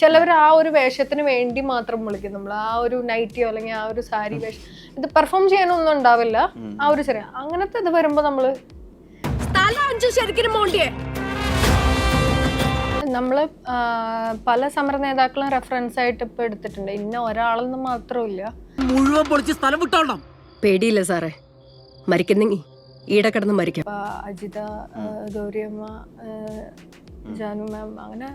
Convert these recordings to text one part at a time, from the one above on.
ചിലവർ ആ ഒരു വേഷത്തിന് വേണ്ടി മാത്രം വിളിക്കും. നമ്മൾ ആ ഒരു നൈറ്റിയോ അല്ലെങ്കിൽ ആ ഒരു സാരി വേഷം ഇത് പെർഫോം ചെയ്യാനൊന്നും ഉണ്ടാവില്ല. ആ ഒരു ചെറിയ അങ്ങനത്തെ ഇത് വരുമ്പോ നമ്മൾ നമ്മൾ പല സമര നേതാക്കളും റെഫറൻസ് ആയിട്ട് ഇപ്പൊ എടുത്തിട്ടുണ്ട്. ഇന്ന ഒരാളെന്ന് മാത്രമില്ല മുഴുവൻ പൊളിച്ച് സ്ഥലം വിട്ടോളാം പേടിയില്ല സാറേ. മരിക്കുന്നെങ്കി ഈടെ കിടന്ന് മരിക്കാം. അജിത ഗൗരിയമ്മ ജാനു മാം അങ്ങനെ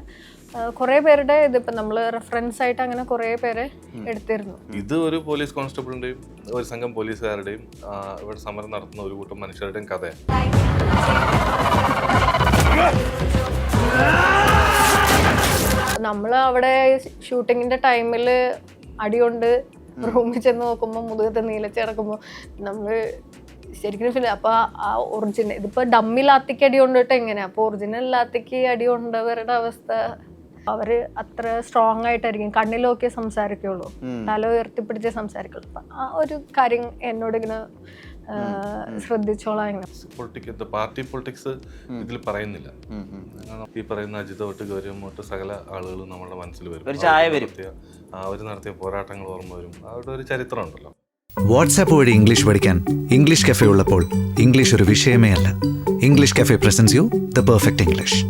കുറെ പേരുടെ ഇതിപ്പോ നമ്മൾ റെഫറൻസ് ആയിട്ട് അങ്ങനെ കുറെ പേരെ എടുത്തിരുന്നു. ഇത് ഒരു പോലീസ് കോൺസ്റ്റബിളിന്റെയും ഒരു സംഘം പോലീസുകാരുടെയും ഇവിടെ സമരം നടത്തുന്ന ഒരു കൂട്ടം മനുഷ്യരുടെയും കഥയാണ്. നമ്മൾ അവിടെ ഷൂട്ടിങ്ങിന്റെ ടൈമിൽ അടികൊണ്ട് റൂമിൽ ചെന്ന് നോക്കുമ്പോൾ മുതുകത്തെ നീലച്ച് കിടക്കുമ്പോൾ നമ്മൾ ശരിക്കും ഫീൽ അപ്പൊ ആ ഒറിജിനൽ ഇതിപ്പോ ഡമ്മി ലാത്തിക്ക് അടി കൊണ്ടിട്ട് എങ്ങനെയാ? അപ്പൊ ഒറിജിനൽ ലാത്തിക്ക് അടി കൊണ്ടവരുടെ അവസ്ഥ അവർ അത്ര സ്ട്രോങ് ആയിട്ടായിരിക്കും. കണ്ണിലൊക്കെ സംസാരിക്കുള്ളൂ. തല ഉയർത്തിപ്പിടിച്ചേ സംസാരിക്കുള്ളൂ. അപ്പം ആ ഒരു കാര്യം എന്നോട് ഇങ്ങനെ ശ്രദ്ധിച്ചോളാം പൊളിറ്റിക്സ് പാർട്ടി പൊളിറ്റിക്സ് ഇതിൽ പറയുന്നില്ല. ഈ പറയുന്ന അജിത തൊട്ട് ഗൗരവം തൊട്ട് സകല ആളുകളും നമ്മുടെ മനസ്സിൽ വരും. അവർ നടത്തിയ പോരാട്ടങ്ങൾ ഓർമ്മ വരും. അവരുടെ ഒരു ചരിത്രം ഉണ്ടല്ലോ. വാട്സാപ്പ് വഴി ഇംഗ്ലീഷ് പഠിക്കാൻ ഇംഗ്ലീഷ് കഫേ ഉള്ളപ്പോൾ ഇംഗ്ലീഷ് ഒരു വിഷയമേ അല്ല. English cafe presents you the perfect English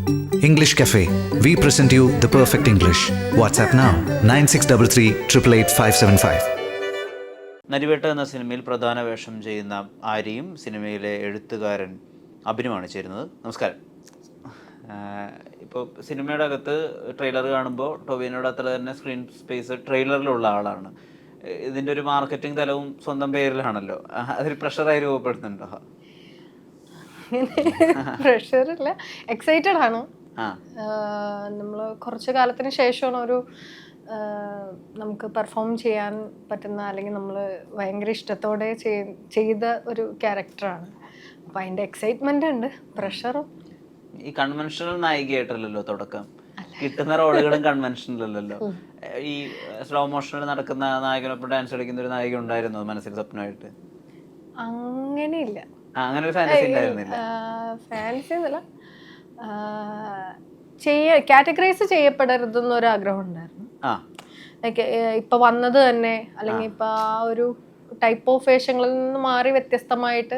English cafe we present you the perfect English WhatsApp now nine six double three triple eight five seven five Narivetta എന്ന സിനിമയിൽ പ്രധാന വേഷം ചെയ്യുന്ന ആര്യയും സിനിമയിലെ എഴുത്തുകാരൻ അഭിനുമാണ് ചേരുന്നത്. നമസ്കാരം. ഇപ്പോൾ സിനിമയുടെ അകത്ത് ട്രെയിലർ കാണുമ്പോൾ ടൊവിനോട് അത്ര തന്നെ സ്ക്രീൻ സ്പേസ് ട്രെയിലറിലുള്ള ആളാണ്. ഏഹ് ഇതിന്റെ ഒരു മാർക്കറ്റിംഗ് തലവും സ്വന്തം പേരിലാണല്ലോ. അതിൽ അതൊരു പ്രഷറായി രൂപപ്പെടുന്നുണ്ടോ പ്രഷറില്ല എക്സൈറ്റഡ് ആണ്. നമ്മൾ കുറച്ച് കാലത്തിന് ശേഷമാണ് ഒരു നമുക്ക് പെർഫോം ചെയ്യാൻ പറ്റുന്ന അല്ലെങ്കിൽ നമ്മൾ ഭയങ്കര ഇഷ്ടത്തോടെ ചെയ്ത ഒരു ക്യാരക്ടറാണ് അപ്പം അതിന്റെ എക്സൈറ്റ്മെന്റ് ഉണ്ട് പ്രഷറും ഈ കൺവെൻഷണൽ നായികയായിട്ടല്ലല്ലോ തുടക്കം. കിട്ടുന്ന റോളുകളും കൺവെൻഷണൽ അല്ലല്ലോ. ഈ സ്ലോ മോഷനിൽ നടക്കുന്ന നായകനൊപ്പം ഡാൻസ് കളിക്കുന്ന ഒരു നായിക ഉണ്ടായിരുന്നു മനസ്സിൽ സ്വപ്നമായിട്ട്? അങ്ങനെയില്ല. അങ്ങനെ ഒരു ഫാൻസി ഉണ്ടായിരുന്നില്ല. ഫാൻസി എന്നല്ല ചെയ്യ കാറ്റഗറൈസ് ചെയ്യപ്പെടരുതെന്നൊരു ആഗ്രഹം ഉണ്ടായിരുന്നു ഇപ്പൊ വന്നത് തന്നെ അല്ലെങ്കിൽ ഇപ്പൊ ആ ഒരു ടൈപ്പ് ഓഫ് വേഷങ്ങളിൽ നിന്ന് മാറി വ്യത്യസ്തമായിട്ട്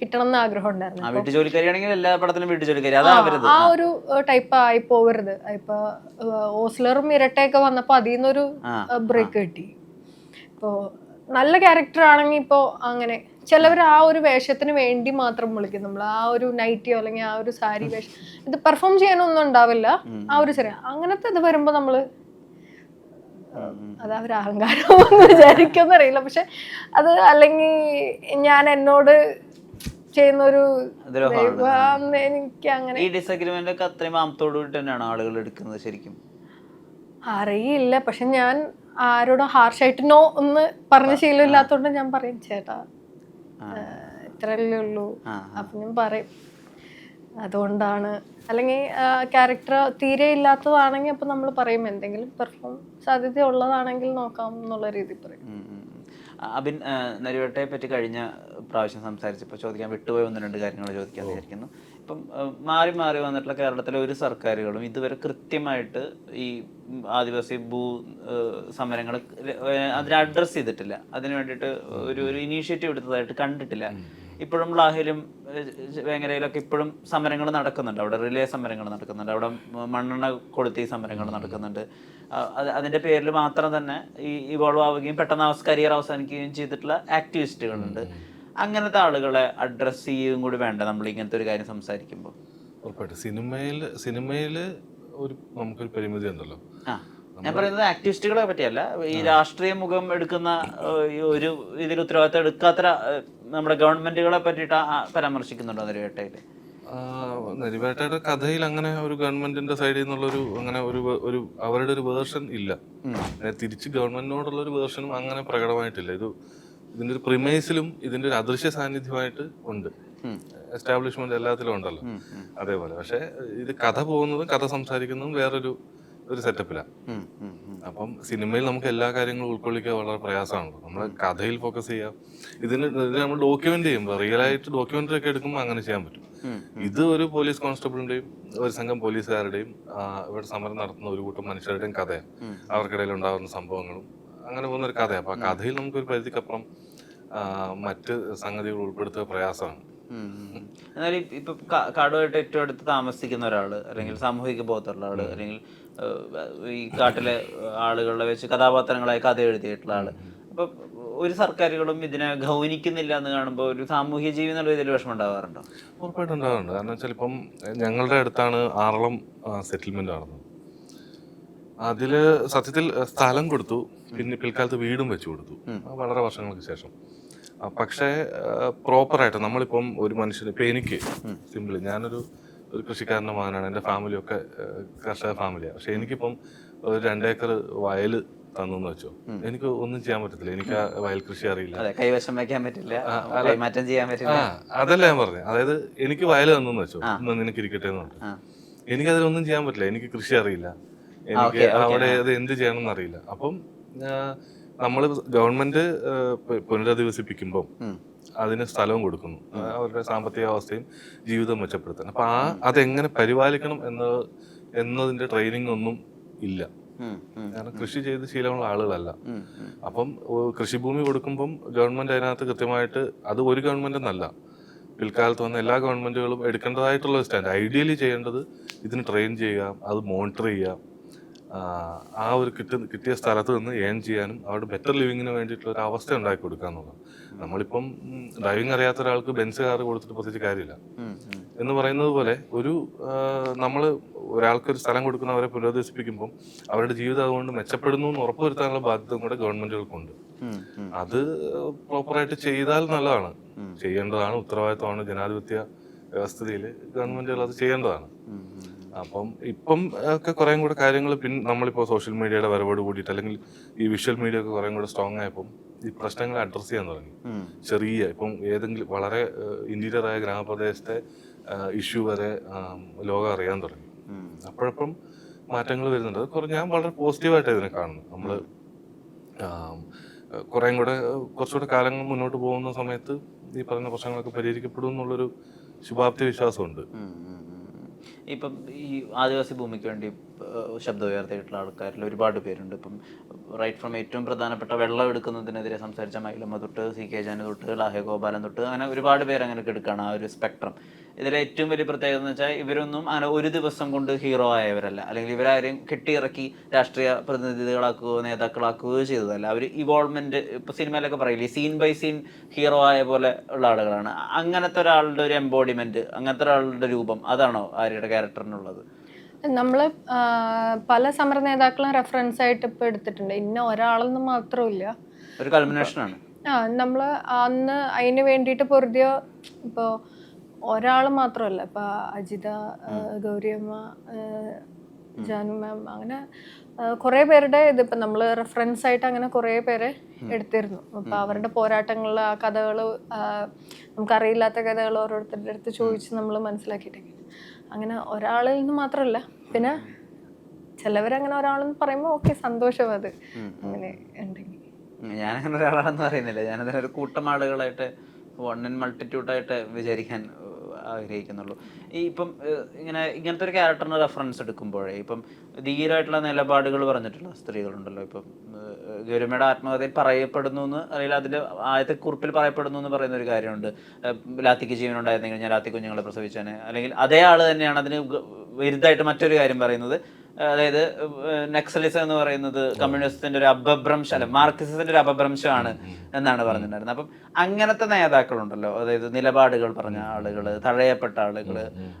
കിട്ടണം എന്ന് ആഗ്രഹം ഉണ്ടായിരുന്നു ആ വീട്ടു ജോലിക്കാരിയാണെങ്കിൽ എല്ലാ പടത്തിലും വീട്ടു ജോലിക്കാരി ആ ഒരു ടൈപ്പ് ആയി പോവരുത് ഇപ്പൊ ഓസ്ലറും ഇരട്ടയൊക്കെ വന്നപ്പോ അതിൽ നിന്നൊരു ബ്രേക്ക് കിട്ടി. ഇപ്പോ നല്ല ക്യാരക്ടർ ആണെങ്കിൽ ഇപ്പോ അങ്ങനെ ചിലവർ ആ ഒരു വേഷത്തിന് വേണ്ടി മാത്രം വിളിക്കും. നമ്മൾ ആ ഒരു നൈറ്റിയോ അല്ലെങ്കിൽ ആ ഒരു സാരി വേഷം ഇത് പെർഫോം ചെയ്യാനൊന്നും ഉണ്ടാവില്ല. ആ ഒരു ചെറിയ അങ്ങനത്തെ ഇത് വരുമ്പോ നമ്മൾ അത് അവർ അഹങ്കാരമൊന്നും വിചാരിക്കുമെന്ന് അറിയില്ല പക്ഷെ അത് അല്ലെങ്കിൽ ഞാൻ എന്നോട് ചെയ്യുന്ന ഒരു എനിക്ക് അങ്ങനെ ഈ ഡിസഗ്രിമെന്റ് ഒക്കെ അത്രയും മാമത്തോട് കൂടി തന്നെയാണ് ആളുകൾ എടുക്കുന്നത് ശരിക്കും. അറിയില്ല. പക്ഷെ ഞാൻ ആരോടും ഹാർഷായിട്ട് നോ ഒന്ന് പറഞ്ഞ ശീലമില്ലാത്തോണ്ട് ഞാൻ പറയും ചേട്ടാ ഇത്രയല്ലേ ഉള്ളൂ. അപ്പൊ ഞാൻ പറയും. അതുകൊണ്ടാണ് അല്ലെങ്കിൽ ക്യാരക്ടർ തീരെ ഇല്ലാത്തതാണെങ്കിൽ അപ്പൊ നമ്മൾ പറയും എന്തെങ്കിലും പെർഫോം സാധ്യത ഉള്ളതാണെങ്കിൽ നോക്കാം എന്നുള്ള രീതി പറയും. അബിൻ നരിവട്ടയെ പറ്റി കഴിഞ്ഞ പ്രാവശ്യം സംസാരിച്ചപ്പോൾ ചോദിക്കാൻ വിട്ടുപോയ ഒന്ന് രണ്ട് കാര്യങ്ങൾ ചോദിക്കാൻ വിചാരിക്കുന്നു. ഇപ്പം മാറി മാറി വന്നിട്ടുള്ള കേരളത്തിലെ ഒരു സർക്കാരുകളും ഇതുവരെ കൃത്യമായിട്ട് ഈ ആദിവാസി ഭൂ സമരങ്ങൾ അതിനെ അഡ്രസ്സ് ചെയ്തിട്ടില്ല. അതിന് വേണ്ടിയിട്ട് ഒരു ഒരു ഇനീഷ്യേറ്റീവ് എടുത്തതായിട്ട് കണ്ടിട്ടില്ല. ഇപ്പോഴും ലാഹിലും വേങ്ങരയിലൊക്കെ ഇപ്പോഴും സമരങ്ങൾ നടക്കുന്നുണ്ട്. അവിടെ റിലേ സമരങ്ങൾ നടക്കുന്നുണ്ട്. അവിടെ മണ്ണെണ്ണ കൊളുത്തി സമരങ്ങൾ നടക്കുന്നുണ്ട്. ആ, അത് അതിന്റെ പേരിൽ മാത്രം തന്നെ ഈ ഇവോൾവ് ആവുകയും പെട്ടെന്ന് കരിയർ അവസാനിക്കുകയും ചെയ്തിട്ടുള്ള ആക്ടിവിസ്റ്റുകളുണ്ട് അങ്ങനത്തെ ആളുകളെ അഡ്രസ്സ് ചെയ്യുകയും കൂടി വേണ്ട നമ്മൾ ഇങ്ങനത്തെ ഒരു കാര്യം സംസാരിക്കുമ്പോൾ? ഉറപ്പായിട്ട്. സിനിമയിൽ സിനിമയിൽ ഒരു നമുക്കൊരു പരിമിതി ഉണ്ടല്ലോ. ആ. ഞാൻ പറയുന്നത് ആക്ടിവിസ്റ്റുകളെ പറ്റിയല്ല. ഈ രാഷ്ട്രീയ മുഖം എടുക്കുന്ന ഒരു ഇതിൽ ഉത്തരവാദിത്തം എടുക്കാത്ത നമ്മുടെ ഗവൺമെന്റുകളെ പറ്റിയിട്ട് പരാമർശിക്കുന്നുണ്ടോ നെരുവേട്ടയിൽ നരിവേട്ടയുടെ കഥയിൽ അങ്ങനെ ഒരു ഗവൺമെന്റിന്റെ സൈഡിൽ നിന്നുള്ളൊരു അങ്ങനെ ഒരു ഒരു അവരുടെ ഒരു വേർഷൻ ഇല്ല. തിരിച്ച് ഗവൺമെന്റിനോടുള്ള ഒരു വേർഷനും അങ്ങനെ പ്രകടമായിട്ടില്ല. ഇത് ഇതിന്റെ ഒരു പ്രിമൈസിലും ഇതിന്റെ ഒരു അദൃശ്യ സാന്നിധ്യമായിട്ട് ഉണ്ട്. എസ്റ്റാബ്ലിഷ്മെന്റ് എല്ലാത്തിലും ഉണ്ടല്ലോ. അതേപോലെ. പക്ഷെ ഇത് കഥ പോകുന്നതും കഥ സംസാരിക്കുന്നതും വേറൊരു ഒരു സെറ്റപ്പിലാണ്. അപ്പം സിനിമയിൽ നമുക്ക് എല്ലാ കാര്യങ്ങളും ഉൾക്കൊള്ളിക്കാൻ വളരെ പ്രയാസമാണല്ലോ. നമ്മൾ കഥയിൽ ഫോക്കസ് ചെയ്യാം. ഇതിന് ഇതിന് നമ്മൾ ഡോക്യുമെന്റ് ചെയ്യുമ്പോൾ റിയൽ ആയിട്ട് ഡോക്യുമെന്ററി ഒക്കെ എടുക്കുമ്പോൾ അങ്ങനെ ചെയ്യാൻ പറ്റും. ഇത് ഒരു പോലീസ് കോൺസ്റ്റബിളിന്റെയും ഒരു സംഘം പോലീസുകാരുടെയും ഇവിടെ സമരം നടത്തുന്ന ഒരു കൂട്ടം മനുഷ്യരുടെയും കഥയാണ് അവർക്കിടയിൽ ഉണ്ടാകുന്ന സംഭവങ്ങളും അങ്ങനെ പോകുന്ന ഒരു കഥയാണ് അപ്പൊ ആ കഥയിൽ നമുക്കൊരു പരിധിക്കപ്പുറം മറ്റ് സംഗതികൾ ഉൾപ്പെടുത്തുക പ്രയാസമാണ്. എന്നാൽ ഇപ്പൊ കാടുമായിട്ട് ഏറ്റവും അടുത്ത് താമസിക്കുന്ന ഒരാൾ അല്ലെങ്കിൽ സാമൂഹിക ബോധമുള്ള ആൾ അല്ലെങ്കിൽ ഈ കാട്ടിലെ ആളുകളെ വെച്ച് കഥാപാത്രങ്ങളായി കഥ എഴുതിയിട്ടുള്ള ആൾ. അപ്പൊ ഒരു സർക്കാരുകളും ഇതിനെ ഗൗനിക്കുന്നില്ല എന്ന് കാണുമ്പോൾ ഒരു സാമൂഹ്യ ജീവി എന്നുള്ള രീതിയിൽ വിഷമം ഉണ്ടാവാറുണ്ടോ ഉറപ്പായിട്ടും ഉണ്ടാവാറുണ്ട് കാരണം വെച്ചാൽ ഇപ്പം ഞങ്ങളുടെ അടുത്താണ് ആറളം സെറ്റിൽമെന്റ് നടന്നത്. അതിൽ സത്യത്തിൽ സ്ഥലം കൊടുത്തു. പിന്നെ പിൽക്കാലത്ത് വീടും വെച്ചു കൊടുത്തു. വളരെ വർഷങ്ങൾക്ക് ശേഷം. പക്ഷേ പ്രോപ്പറായിട്ട് നമ്മളിപ്പം ഒരു മനുഷ്യന് ഇപ്പം എനിക്ക് സിമ്പിളി ഞാനൊരു ഒരു കൃഷിക്കാരന്റെ മകനാണ് എന്റെ ഫാമിലിയൊക്കെ കർഷക ഫാമിലിയാണ് പക്ഷെ എനിക്കിപ്പം ഒരു രണ്ടേക്കർ വയൽ തന്നു എന്ന് വെച്ചോ എനിക്ക് ഒന്നും ചെയ്യാൻ പറ്റത്തില്ല. എനിക്ക് ആ വയൽ കൃഷി അറിയില്ല. കൈവശം വയ്ക്കാൻ പറ്റില്ല. കൈമാറ്റം ചെയ്യാൻ പറ്റില്ല. അതല്ല ഞാൻ പറഞ്ഞത് അതായത് എനിക്ക് വയൽ തന്നു വെച്ചോ. നിനക്ക് ഇരിക്കട്ടെ എന്ന് പറഞ്ഞു ആ. എനിക്ക് അതിലൊന്നും ചെയ്യാൻ പറ്റില്ല. എനിക്ക് കൃഷി അറിയില്ല. എനിക്ക് അവിടെ അത് എന്ത് ചെയ്യണം എന്നറിയില്ല അപ്പം നമ്മൾ ഗവൺമെന്റ് പുനരധിവസിപ്പിക്കുമ്പോൾ അതിന് സ്ഥലവും കൊടുക്കുന്നു. അവരുടെ സാമ്പത്തിക അവസ്ഥയും ജീവിതം മെച്ചപ്പെടുത്തണം അപ്പൊ ആ അതെങ്ങനെ പരിപാലിക്കണം എന്ന എന്നതിന്റെ ട്രെയിനിങ് ഒന്നും ഇല്ല. കാരണം കൃഷി ചെയ്ത് ശീലമുള്ള ആളുകളല്ല. അപ്പം കൃഷിഭൂമി കൊടുക്കുമ്പം ഗവൺമെന്റ് അതിനകത്ത് കൃത്യമായിട്ട് അത് ഒരു ഗവൺമെന്റ് എന്നല്ല പിൽക്കാലത്ത് വന്ന എല്ലാ ഗവൺമെന്റുകളും എടുക്കേണ്ടതായിട്ടുള്ള സ്റ്റാൻഡ് ഐഡിയലി ചെയ്യേണ്ടത് ഇതിന് ട്രെയിൻ ചെയ്യാം അത് മോണിറ്റർ ചെയ്യുക ആ, ഒരു കിട്ടുന്ന കിട്ടിയ സ്ഥലത്ത് നിന്ന് ഏൺ ചെയ്യാനും അവരുടെ ബെറ്റർ ലിവിങ്ങിന് വേണ്ടിയിട്ടുള്ള ഒരു അവസ്ഥ ഉണ്ടാക്കി കൊടുക്കുക എന്നുള്ളത് നമ്മളിപ്പം ഡ്രൈവിംഗ് അറിയാത്ത ഒരാൾക്ക് ബെൻസ് കാർ കൊടുത്തിട്ട് പ്രത്യേകിച്ച് കാര്യമില്ല. എന്ന് പറയുന്നത് പോലെ ഒരു നമ്മൾ ഒരാൾക്ക് ഒരു സ്ഥലം കൊടുക്കുന്ന കൊടുക്കുന്നവരെ പുനരധിവസിപ്പിക്കുമ്പോൾ അവരുടെ ജീവിതം അതുകൊണ്ട് മെച്ചപ്പെടുന്നു എന്ന് ഉറപ്പുവരുത്താനുള്ള ബാധ്യത കൂടെ ഗവൺമെന്റുകൾക്കുണ്ട്. അത് പ്രോപ്പറായിട്ട് ചെയ്താൽ നല്ലതാണ് ചെയ്യേണ്ടതാണ് ഉത്തരവാദിത്തമാണ് ജനാധിപത്യ വ്യവസ്ഥയിൽ ഗവൺമെന്റുകൾ അത് ചെയ്യേണ്ടതാണ്. അപ്പം ഇപ്പം ഒക്കെ കുറേ കൂടെ കാര്യങ്ങൾ പിൻ നമ്മളിപ്പോൾ സോഷ്യൽ മീഡിയയുടെ വരവോട് കൂടിയിട്ട് അല്ലെങ്കിൽ ഈ വിഷ്വൽ മീഡിയ ഒക്കെ കുറേ കൂടെ സ്ട്രോങ് ആയപ്പം ഈ പ്രശ്നങ്ങൾ അഡ്രസ്സ് ചെയ്യാൻ തുടങ്ങി. ചെറിയ ഇപ്പം ഏതെങ്കിലും വളരെ ഇന്റീരിയർ ആയ ഗ്രാമപ്രദേശത്തെ ഇഷ്യൂ വരെ ലോകം അറിയാൻ തുടങ്ങി. അപ്പോഴപ്പം മാറ്റങ്ങൾ വരുന്നുണ്ട് അത് കുറേ ഞാൻ വളരെ പോസിറ്റീവായിട്ട് ഇതിനെ കാണുന്നു നമ്മൾ കുറേം കൂടെ കുറച്ചുകൂടെ കാലങ്ങൾ മുന്നോട്ട് പോകുന്ന സമയത്ത് ഈ പറയുന്ന പ്രശ്നങ്ങളൊക്കെ പരിഹരിക്കപ്പെടും എന്നുള്ളൊരു ശുഭാപ്തി വിശ്വാസമുണ്ട്. ഇപ്പം ഈ ആദിവാസി ഭൂമിക്ക് വേണ്ടി ശബ്ദം ഉയർത്തിയിട്ടുള്ള ആൾക്കാരിൽ ഒരുപാട് പേരുണ്ട്. ഇപ്പം റൈറ്റ് ഫ്രം ഏറ്റവും പ്രധാനപ്പെട്ട വെള്ളം എടുക്കുന്നതിനെതിരെ സംസാരിച്ച മൈലമ്മ തൊട്ട് സി കെ ജാന തൊട്ട് ലാഹേ ഗോപാലൻ തൊട്ട് അങ്ങനെ ഒരുപാട് പേര് അങ്ങനെ എടുക്കുകയാണ് ആ ഒരു സ്പെക്ട്രം ഇതിലെ ഏറ്റവും വലിയ പ്രത്യേകത എന്ന് വെച്ചാൽ ഇവരൊന്നും അങ്ങനെ ഒരു ദിവസം കൊണ്ട് ഹീറോ ആയവരല്ല. അല്ലെങ്കിൽ ഇവരാരും കെട്ടിയിറക്കി രാഷ്ട്രീയ പ്രതിനിധികളാക്കുകയോ നേതാക്കളാക്കുകയോ ചെയ്തതല്ല. അവർ ഇവോൾവ്മെന്റ് ഇപ്പൊ സിനിമയിലൊക്കെ പറയില്ലേ സീൻ ബൈ സീൻ ഹീറോ ആയ പോലെ ഉള്ള ആളുകളാണ്. അങ്ങനത്തെ ഒരാളുടെ ഒരു എംബോഡിമെന്റ് അങ്ങനത്തെ ഒരാളുടെ രൂപം അതാണോ ആര്യയുടെ ക്യാരക്ടറിനുള്ളത്? നമ്മൾ പല സമര നേതാക്കളും റെഫറൻസ് ആയിട്ട് ഇപ്പൊ എടുത്തിട്ടുണ്ട്. ഇന്ന ഒരാളെന്ന് മാത്രമില്ല ഒരു കൾമിനേഷനാണ് ആ നമ്മൾ അന്ന് അതിന് വേണ്ടിയിട്ട് പൊറുതിയോ ഇപ്പോൾ ഒരാൾ മാത്രമല്ല. ഇപ്പൊ അജിത ഗൗരിയമ്മ ജാനു മാം അങ്ങനെ കുറേ പേരുടെ ഇതിപ്പോ നമ്മൾ റെഫറൻസ് ആയിട്ട് അങ്ങനെ കുറേ പേരെ എടുത്തിരുന്നു. അപ്പൊ അവരുടെ പോരാട്ടങ്ങളിൽ ആ കഥകൾ നമുക്കറിയില്ലാത്ത കഥകൾ ഓരോരുത്തരുടെ അടുത്ത് ചോദിച്ച് നമ്മൾ മനസ്സിലാക്കിയിട്ടൊക്കെ അങ്ങനെ ഒരാളിൽ നിന്ന് മാത്രമല്ല പിന്നെ ചിലവരങ്ങനെ ഒരാളെന്ന് പറയുമ്പോൾ ഓക്കെ സന്തോഷം അത്. അങ്ങനെ ഉണ്ടെങ്കിൽ ഞാൻ ഞാനങ്ങനെ ഒരാളാണെന്ന് പറയുന്നില്ല. ഞാനതിനൊരു കൂട്ടം ആളുകളായിട്ട് വൺ ഇൻ മൾട്ടിറ്റ്യൂഡായിട്ട് വിചാരിക്കാൻ ആഗ്രഹിക്കുന്നുള്ളൂ. ഈ ഇപ്പം ഇങ്ങനെ ഇങ്ങനത്തെ ഒരു ക്യാരക്ടറിന് റെഫറൻസ് എടുക്കുമ്പോഴേ ഇപ്പം ധീരമായിട്ടുള്ള നിലപാടുകൾ പറഞ്ഞിട്ടുള്ള സ്ത്രീകളുണ്ടല്ലോ. ഇപ്പം ഗൗരമ്മയുടെ ആത്മകഥയിൽ പറയപ്പെടുന്നു എന്ന് അല്ലെങ്കിൽ അതിന്റെ ആദ്യത്തെ കുറിപ്പിൽ പറയപ്പെടുന്നു എന്ന് പറയുന്ന ഒരു കാര്യമുണ്ട്. ലാത്തിക്ക് ജീവൻ ജീവനുണ്ടായിരുന്നെങ്കിൽ ഞാൻ ലാത്തി കുഞ്ഞുങ്ങളെ പ്രസവിച്ചാണ് അല്ലെങ്കിൽ അതേ ആൾ തന്നെയാണ് അതിന് വിരുദ്ധമായിട്ട് മറ്റൊരു കാര്യം പറയുന്നത്. അതായത് നക്സലിസം എന്ന് പറയുന്നത് കമ്മ്യൂണിസത്തിന്റെ ഒരു അപഭ്രംശം മാർക്സിസത്തിന്റെ ഒരു അപഭ്രംശമാണ് എന്നാണ് പറഞ്ഞിട്ടുണ്ടായിരുന്നത് അപ്പം അങ്ങനത്തെ നേതാക്കളുണ്ടല്ലോ അതായത് നിലപാടുകൾ പറഞ്ഞ ആളുകൾ തഴയപ്പെട്ട ആളുകൾ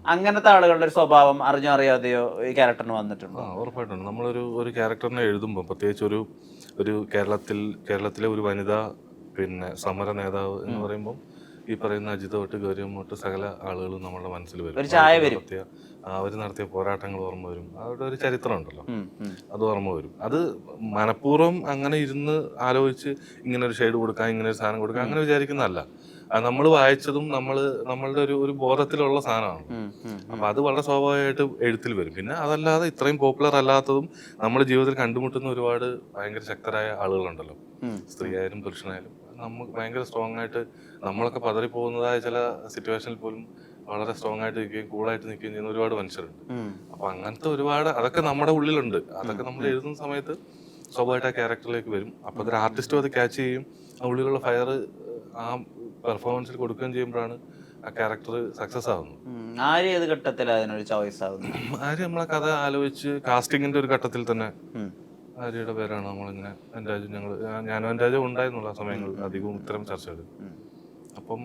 അങ്ങനത്തെ ആളുകളുടെ ഒരു സ്വഭാവം അറിഞ്ഞോ അറിയാതെയോ ഈ ക്യാരക്ടറിന് വന്നിട്ടുണ്ടോ? ഉറപ്പായിട്ടുണ്ട് നമ്മളൊരു ഒരു ക്യാരക്ടറിനെ എഴുതുമ്പോൾ പ്രത്യേകിച്ച് ഒരു ഒരു കേരളത്തിൽ കേരളത്തിലെ ഒരു വനിത പിന്നെ സമര നേതാവ് എന്ന് പറയുമ്പോൾ ഈ പറയുന്ന അജിത തൊട്ട് ഗൗരവം തൊട്ട് സകല ആളുകളും നമ്മുടെ മനസ്സിൽ വരും. ഒരു ചായ വരും. അവർ നടത്തിയ പോരാട്ടങ്ങൾ ഓർമ്മ വരും. അവരുടെ ഒരു ചരിത്രം ഉണ്ടല്ലോ. അത് ഓർമ്മ വരും. അത് മനഃപൂർവം അങ്ങനെ ഇരുന്ന് ആലോചിച്ച് ഇങ്ങനെ ഒരു ഷെയ്ഡ് കൊടുക്കാം ഇങ്ങനെ ഒരു സാധനം കൊടുക്കാം അങ്ങനെ വിചാരിക്കുന്നതല്ല. നമ്മൾ വായിച്ചതും നമ്മൾ നമ്മളുടെ ഒരു ഒരു ബോധത്തിലുള്ള സാധനമാണ്. അപ്പൊ അത് വളരെ സ്വാഭാവികമായിട്ട് എഴുത്തിൽ വരും. പിന്നെ അതല്ലാതെ ഇത്രയും പോപ്പുലർ അല്ലാത്തതും നമ്മുടെ ജീവിതത്തിൽ കണ്ടുമുട്ടുന്ന ഒരുപാട് ഭയങ്കര ശക്തരായ ആളുകളുണ്ടല്ലോ. സ്ത്രീ ആയാലും പുരുഷനായാലും. നമുക്ക് ഭയങ്കര സ്ട്രോങ് ആയിട്ട് നമ്മളൊക്കെ പതറിപ്പോകുന്നതായ ചില സിറ്റുവേഷനിൽ പോലും വളരെ സ്ട്രോങ് ആയിട്ട് നിൽക്കുകയും കൂളായിട്ട് നിൽക്കുകയും ചെയ്യുന്ന ഒരുപാട് മനുഷ്യരുണ്ട്. അപ്പൊ അങ്ങനത്തെ ഒരുപാട് അതൊക്കെ നമ്മുടെ ഉള്ളിലുണ്ട്. അതൊക്കെ നമ്മൾ എഴുതുന്ന സമയത്ത് സ്വാഭാവികമായിട്ട് ആ ക്യാരക്ടറിലേക്ക് വരും. അപ്പൊ അതൊരു ആർട്ടിസ്റ്റും അത് ക്യാച്ച് ചെയ്യും ആ ഉള്ളിലുള്ള ഫയർ ആ പെർഫോമൻസിൽ കൊടുക്കുകയും ചെയ്യുമ്പോഴാണ് ആ ക്യാരക്ടർ സക്സസ് ആവുന്നത്. ആര് ഏത് ഘട്ടത്തിൽ അതിനൊരു ചോയ്സ് ആവുന്നു ആര് നമ്മളെ കഥ ആലോചിച്ച് കാസ്റ്റിങ്ങിന്റെ ഒരു ഘട്ടത്തിൽ തന്നെ. ആര്യയുടെ പേരാണ് നമ്മളിങ്ങനെ എൻരാജും ഞങ്ങൾ ഞാനും എൻരാജും ഉണ്ടായിരുന്നുള്ള സമയങ്ങളിൽ അധികവും ഇത്തരം ചർച്ചകൾ അപ്പം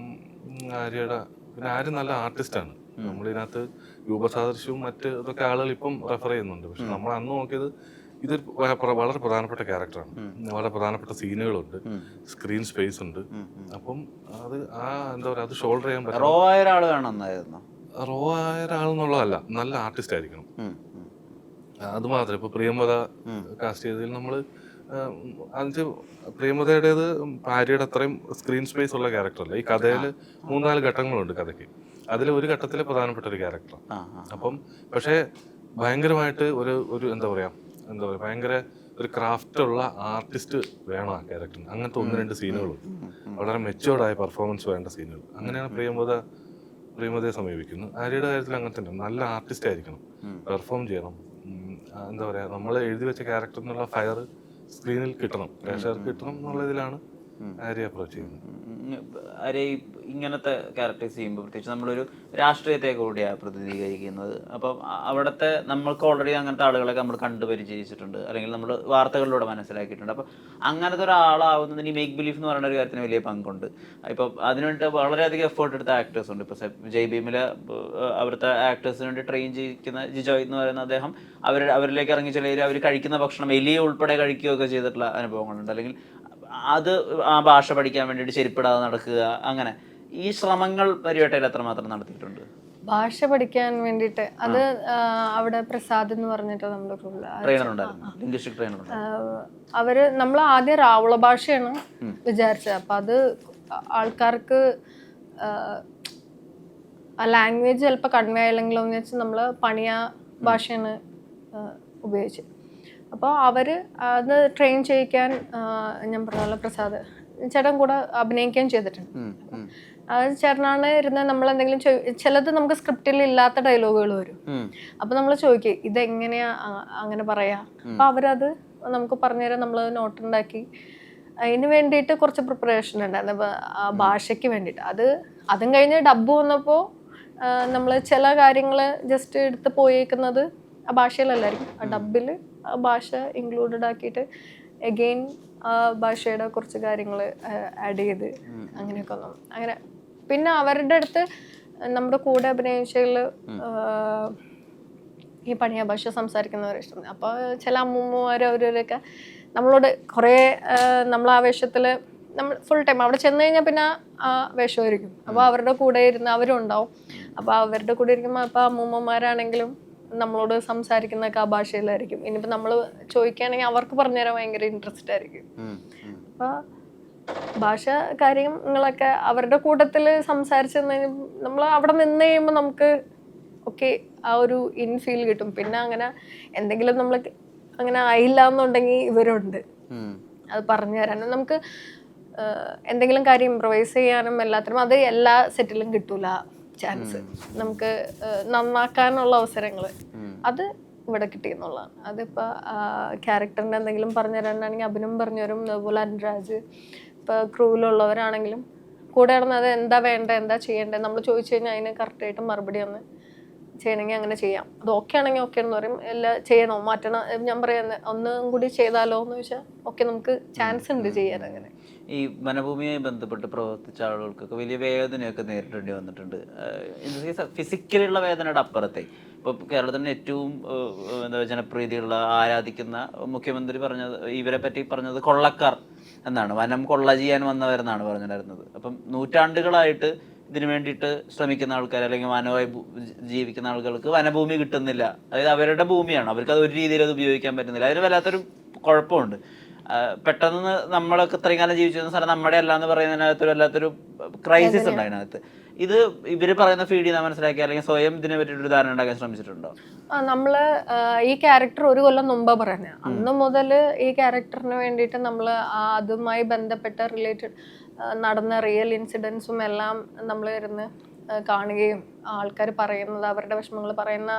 ആര്യയുടെ പിന്നെ ആരും നല്ല ആർട്ടിസ്റ്റാണ്. നമ്മളിതിനകത്ത് രൂപസാദൃശ്യവും മറ്റ് ഇതൊക്കെ ആളുകൾ ഇപ്പം റെഫർ ചെയ്യുന്നുണ്ട്. പക്ഷെ നമ്മൾ അന്ന് നോക്കിയത് ഇത് വളരെ പ്രധാനപ്പെട്ട ക്യാരക്ടറാണ് വളരെ പ്രധാനപ്പെട്ട സീനുകളുണ്ട് സ്ക്രീൻ സ്പേസ് ഉണ്ട്. അപ്പം അത് ആ എന്താ പറയുക അത് ഷോൾഡർ ചെയ്യാൻ പറ്റും റോ ആയ ഒരാൾ റോ ആയ ഒരാളെന്നുള്ളതല്ല നല്ല ആർട്ടിസ്റ്റ് ആയിരിക്കണം. അത് മാത്രമേ ഇപ്പൊ പ്രിയംവത കാസ്റ്റ് ചെയ്തതിൽ നമ്മൾ അതിന് പ്രേമതയുടേത് ഭാര്യയുടെ അത്രയും സ്ക്രീൻ സ്പേസ് ഉള്ള ക്യാരക്ടറല്ല ഈ കഥയിൽ മൂന്നാൽ ഘട്ടങ്ങളുണ്ട് കഥയ്ക്ക്. അതിൽ ഒരു ഘട്ടത്തിലെ പ്രധാനപ്പെട്ട ഒരു ക്യാരക്ടർ അപ്പം പക്ഷേ ഭയങ്കരമായിട്ട് ഒരു ഒരു എന്താ പറയാ എന്താ പറയാ ഭയങ്കര ഒരു ക്രാഫ്റ്റ് ഉള്ള ആർട്ടിസ്റ്റ് വേണം ആ ക്യാരക്ടറിന് അങ്ങനത്തെ ഒന്ന് രണ്ട് സീനുകളും വളരെ മെച്ചുവേർഡായ പെർഫോമൻസ് വേണ്ട സീനുകൾ അങ്ങനെയാണ് പ്രിയമത പ്രിയമതയെ സമീപിക്കുന്നത്. ആര്യയുടെ കാര്യത്തിൽ അങ്ങനെ തന്നെ. നല്ല ആർട്ടിസ്റ്റ് ആയിരിക്കണം. പെർഫോം ചെയ്യണം. എന്താ പറയാ നമ്മൾ എഴുതി വെച്ച ക്യാരക്ടറിനുള്ള ഫയർ സ്ക്രീനിൽ കിട്ടണം. പ്രേക്ഷകർക്ക് കിട്ടണം എന്നുള്ള ഇതിലാണ് അരെ ഇങ്ങനത്തെ ക്യാരക്ടേഴ്സ് ചെയ്യുമ്പോൾ പ്രത്യേകിച്ച് നമ്മളൊരു രാഷ്ട്രീയത്തെ കൂടിയാണ് പ്രതിനിധീകരിക്കുന്നത്. അപ്പം അവിടുത്തെ നമ്മൾക്ക് ഓൾറെഡി അങ്ങനത്തെ ആളുകളൊക്കെ നമ്മൾ കണ്ടു പരിചയിച്ചിട്ടുണ്ട്. അല്ലെങ്കിൽ നമ്മൾ വാർത്തകളിലൂടെ മനസ്സിലാക്കിയിട്ടുണ്ട്. അപ്പം അങ്ങനത്തെ ഒരാളാവുന്നതിന് ഈ മേക്ക് ബിലീഫ് എന്ന് പറയുന്ന ഒരു കാര്യത്തിന് വലിയ പങ്കുണ്ട്. ഇപ്പം അതിനുവേണ്ടി വളരെയധികം എഫേർട്ട് എടുത്ത ആക്ടേഴ്സ് ഉണ്ട്. ഇപ്പോൾ ജയ് ഭീമിലെ അവിടുത്തെ ആക്ടേഴ്സിന് വേണ്ടി ട്രെയിൻ ചെയ്യിക്കുന്ന ജിജോയ് എന്ന് പറയുന്ന അദ്ദേഹം അവർ അവരിലേക്ക് ഇറങ്ങി ചെല്ലുകയും അവർ കഴിക്കുന്ന ഭക്ഷണം എലിയെ ഉൾപ്പെടെ കഴിക്കുകയൊക്കെ ചെയ്തിട്ടുള്ള അനുഭവങ്ങളുണ്ട്. അല്ലെങ്കിൽ അത് ആ ഭാഷ പഠിക്കാൻ വേണ്ടിയിട്ട് ചെരുപ്പിടാതെ നടക്കുക അങ്ങനെ. ഈ ശ്രമങ്ങൾ പരിവേട്ടയിൽ എത്രമാത്രം നടത്തിയിട്ടുണ്ട്? ഭാഷ പഠിക്കാൻ വേണ്ടിയിട്ട് അത് അവിടെ പ്രസാദ് എന്ന് പറഞ്ഞിട്ട് നമ്മുടെ അവർ നമ്മൾ ആദ്യം റാവുള ഭാഷയാണ് വിചാരിച്ചത്. അപ്പൊ അത് ആൾക്കാർക്ക് ആ, ലാംഗ്വേജ് ചിലപ്പോൾ കൺവേ ആയില്ലെങ്കിലോ എന്ന് വെച്ചാൽ നമ്മൾ പണിയ ഭാഷയാണ് ഉപയോഗിച്ചത്. അപ്പോൾ അവർ അത് ട്രെയിൻ ചെയ്യിക്കാൻ ഞാൻ പറഞ്ഞ പ്രസാദ് ചേട്ടൻ കൂടെ അഭിനയിക്കുകയും ചെയ്തിട്ടുണ്ട്. അത് ചേട്ടനാണ് ഇരുന്ന് നമ്മൾ എന്തെങ്കിലും ചിലത് നമുക്ക് സ്ക്രിപ്റ്റിൽ ഇല്ലാത്ത ഡയലോഗുകൾ വരും. അപ്പൊ നമ്മൾ ചോദിക്കും ഇതെങ്ങനെയാ അങ്ങനെ പറയാ? അപ്പൊ അവരത് നമുക്ക് പറഞ്ഞുതരാൻ നമ്മൾ നോട്ട് ഉണ്ടാക്കി അതിന് വേണ്ടിയിട്ട് കുറച്ച് പ്രിപ്പറേഷൻ ഉണ്ടായിരുന്നു. അപ്പൊ ആ ഭാഷയ്ക്ക് വേണ്ടിയിട്ട്. അത് അതും കഴിഞ്ഞ് ഡബ്ബ് വന്നപ്പോൾ നമ്മൾ ചില കാര്യങ്ങൾ ജസ്റ്റ് എടുത്ത് പോയേക്കുന്നത് ആ ഭാഷയിലല്ലായിരിക്കും. ആ ഡബിൽ ആ ഭാഷ ഇൻക്ലൂഡഡ് ആക്കിയിട്ട് എഗെയിൻ ആ ഭാഷയുടെ കുറച്ച് കാര്യങ്ങൾ ആഡ് ചെയ്ത് അങ്ങനെയൊക്കെ വന്നു. അങ്ങനെ പിന്നെ അവരുടെ അടുത്ത് നമ്മുടെ കൂടെ അഭിനയിച്ചതിൽ ഈ പണിയ ഭാഷ സംസാരിക്കുന്നവരെ ഇഷ്ടം. അപ്പോൾ ചില അമ്മൂമ്മമാർ അവരവരൊക്കെ നമ്മളോട് കുറേ നമ്മൾ ആവേശത്തിൽ നമ്മൾ ഫുൾ ടൈം അവിടെ ചെന്ന് കഴിഞ്ഞാൽ പിന്നെ ആ വേഷമായിരിക്കും. അപ്പോൾ അവരുടെ കൂടെ ഇരുന്ന് അവരും ഉണ്ടാവും. അപ്പോൾ അവരുടെ കൂടെ ഇരിക്കുമ്പോൾ അപ്പോൾ അമ്മൂമ്മമാരാണെങ്കിലും നമ്മളോട് സംസാരിക്കുന്നൊക്കെ ആ ഭാഷയിലായിരിക്കും. ഇനിയിപ്പോൾ നമ്മൾ ചോദിക്കുകയാണെങ്കിൽ അവർക്ക് പറഞ്ഞുതരാൻ ഭയങ്കര ഇൻട്രസ്റ്റ് ആയിരിക്കും. അപ്പോൾ ഭാഷ കാര്യങ്ങളൊക്കെ അവരുടെ കൂട്ടത്തിൽ സംസാരിച്ച് നമ്മൾ അവിടെ നിന്ന് കഴിയുമ്പോൾ നമുക്ക് ഒക്കെ ആ ഒരു ഇൻ ഫീൽ കിട്ടും. പിന്നെ അങ്ങനെ എന്തെങ്കിലും നമ്മൾ അങ്ങനെ ആയില്ല എന്നുണ്ടെങ്കിൽ ഇവരുണ്ട്. അത് പറഞ്ഞു തരാനും നമുക്ക് എന്തെങ്കിലും കാര്യം ഇമ്പ്രവൈസ് ചെയ്യാനും എല്ലാത്തിനും അത് എല്ലാ സെറ്റിലും കിട്ടൂല. ചാൻസ് നമുക്ക് നന്നാക്കാനുള്ള അവസരങ്ങൾ അത് ഇവിടെ കിട്ടിയെന്നുള്ളതാണ്. അതിപ്പോൾ ക്യാരക്ടറിന്റെ എന്തെങ്കിലും പറഞ്ഞു തരാനാണെങ്കിൽ അഭിനം പറഞ്ഞു തരും അതുപോലെ അനുരാജ് ഇപ്പോൾ ക്രൂവിലുള്ളവരാണെങ്കിലും കൂടെ നടന്നത് എന്താ വേണ്ടത് എന്താ ചെയ്യേണ്ടത്? നമ്മൾ ചോദിച്ചു കഴിഞ്ഞാൽ അതിന് കറക്റ്റായിട്ട് മറുപടി ഒന്ന് ചെയ്യണമെങ്കിൽ അങ്ങനെ ചെയ്യാം. അത് ഓക്കെ ആണെങ്കിൽ ഓക്കെ എന്ന് പറയും. എല്ലാം ചെയ്യണോ? മാറ്റണം? ഞാൻ പറയുന്നത് ഒന്നും കൂടി ചെയ്താലോ എന്ന് ചോദിച്ചാൽ ഓക്കെ നമുക്ക് ചാൻസ് ഉണ്ട് ചെയ്യാൻ അങ്ങനെ. ഈ വനഭൂമിയുമായി ബന്ധപ്പെട്ട് പ്രവർത്തിച്ച ആളുകൾക്കൊക്കെ വലിയ വേദനയൊക്കെ നേരിടേണ്ടി വന്നിട്ടുണ്ട്. ഫിസിക്കലുള്ള വേദനയുടെ അപ്പുറത്തെ. ഇപ്പോൾ കേരളത്തിന് ഏറ്റവും എന്താ ജനപ്രീതിയുള്ള ആരാധിക്കുന്ന മുഖ്യമന്ത്രി പറഞ്ഞത് ഇവരെ പറ്റി പറഞ്ഞത് കൊള്ളക്കാർ എന്നാണ്. വനം കൊള്ള ചെയ്യാൻ വന്നവരെന്നാണ് പറഞ്ഞിട്ടുണ്ടായിരുന്നത് അപ്പം നൂറ്റാണ്ടുകളായിട്ട് ഇതിനു വേണ്ടിയിട്ട് ശ്രമിക്കുന്ന ആൾക്കാർ അല്ലെങ്കിൽ വനമായി ജീവിക്കുന്ന ആളുകൾക്ക് വനഭൂമി കിട്ടുന്നില്ല. അതായത് അവരുടെ ഭൂമിയാണ്. അവർക്ക് അത് ഒരു രീതിയിൽ അത് ഉപയോഗിക്കാൻ പറ്റുന്നില്ല. അതിന് വല്ലാത്തൊരു കുഴപ്പമുണ്ട്. പെട്ടെന്ന് നമ്മളൊക്കെ ഇത്രയും കാലം ജീവിച്ചിരുന്ന സ്ഥലം നമ്മുടെ അല്ല എന്ന് പറയുന്നതിനകത്തൊരു വല്ലാത്തൊരു ക്രൈസിസ് ഉണ്ട് അതിനകത്ത് ഇത് ഇവർ പറയുന്ന ഫീഡ് ചെയ്താൽ മനസ്സിലാക്കി അല്ലെങ്കിൽ സ്വയം ഇതിനെ പറ്റിയൊരു ധാരണ ഉണ്ടാക്കാൻ ശ്രമിച്ചിട്ടുണ്ടോ? നമ്മൾ ഈ ക്യാരക്ടർ ഒരു കൊല്ലം മുമ്പ് പറഞ്ഞ അന്ന് മുതൽ ഈ ക്യാരക്ടറിന് വേണ്ടിയിട്ട് നമ്മൾ അതുമായി ബന്ധപ്പെട്ട റിലേറ്റഡ് നടന്ന റിയൽ ഇൻസിഡൻസും എല്ലാം നമ്മൾ ഇരുന്ന് കാണുകയും ആൾക്കാർ പറയുന്നത് അവരുടെ വിഷമങ്ങൾ പറയുന്ന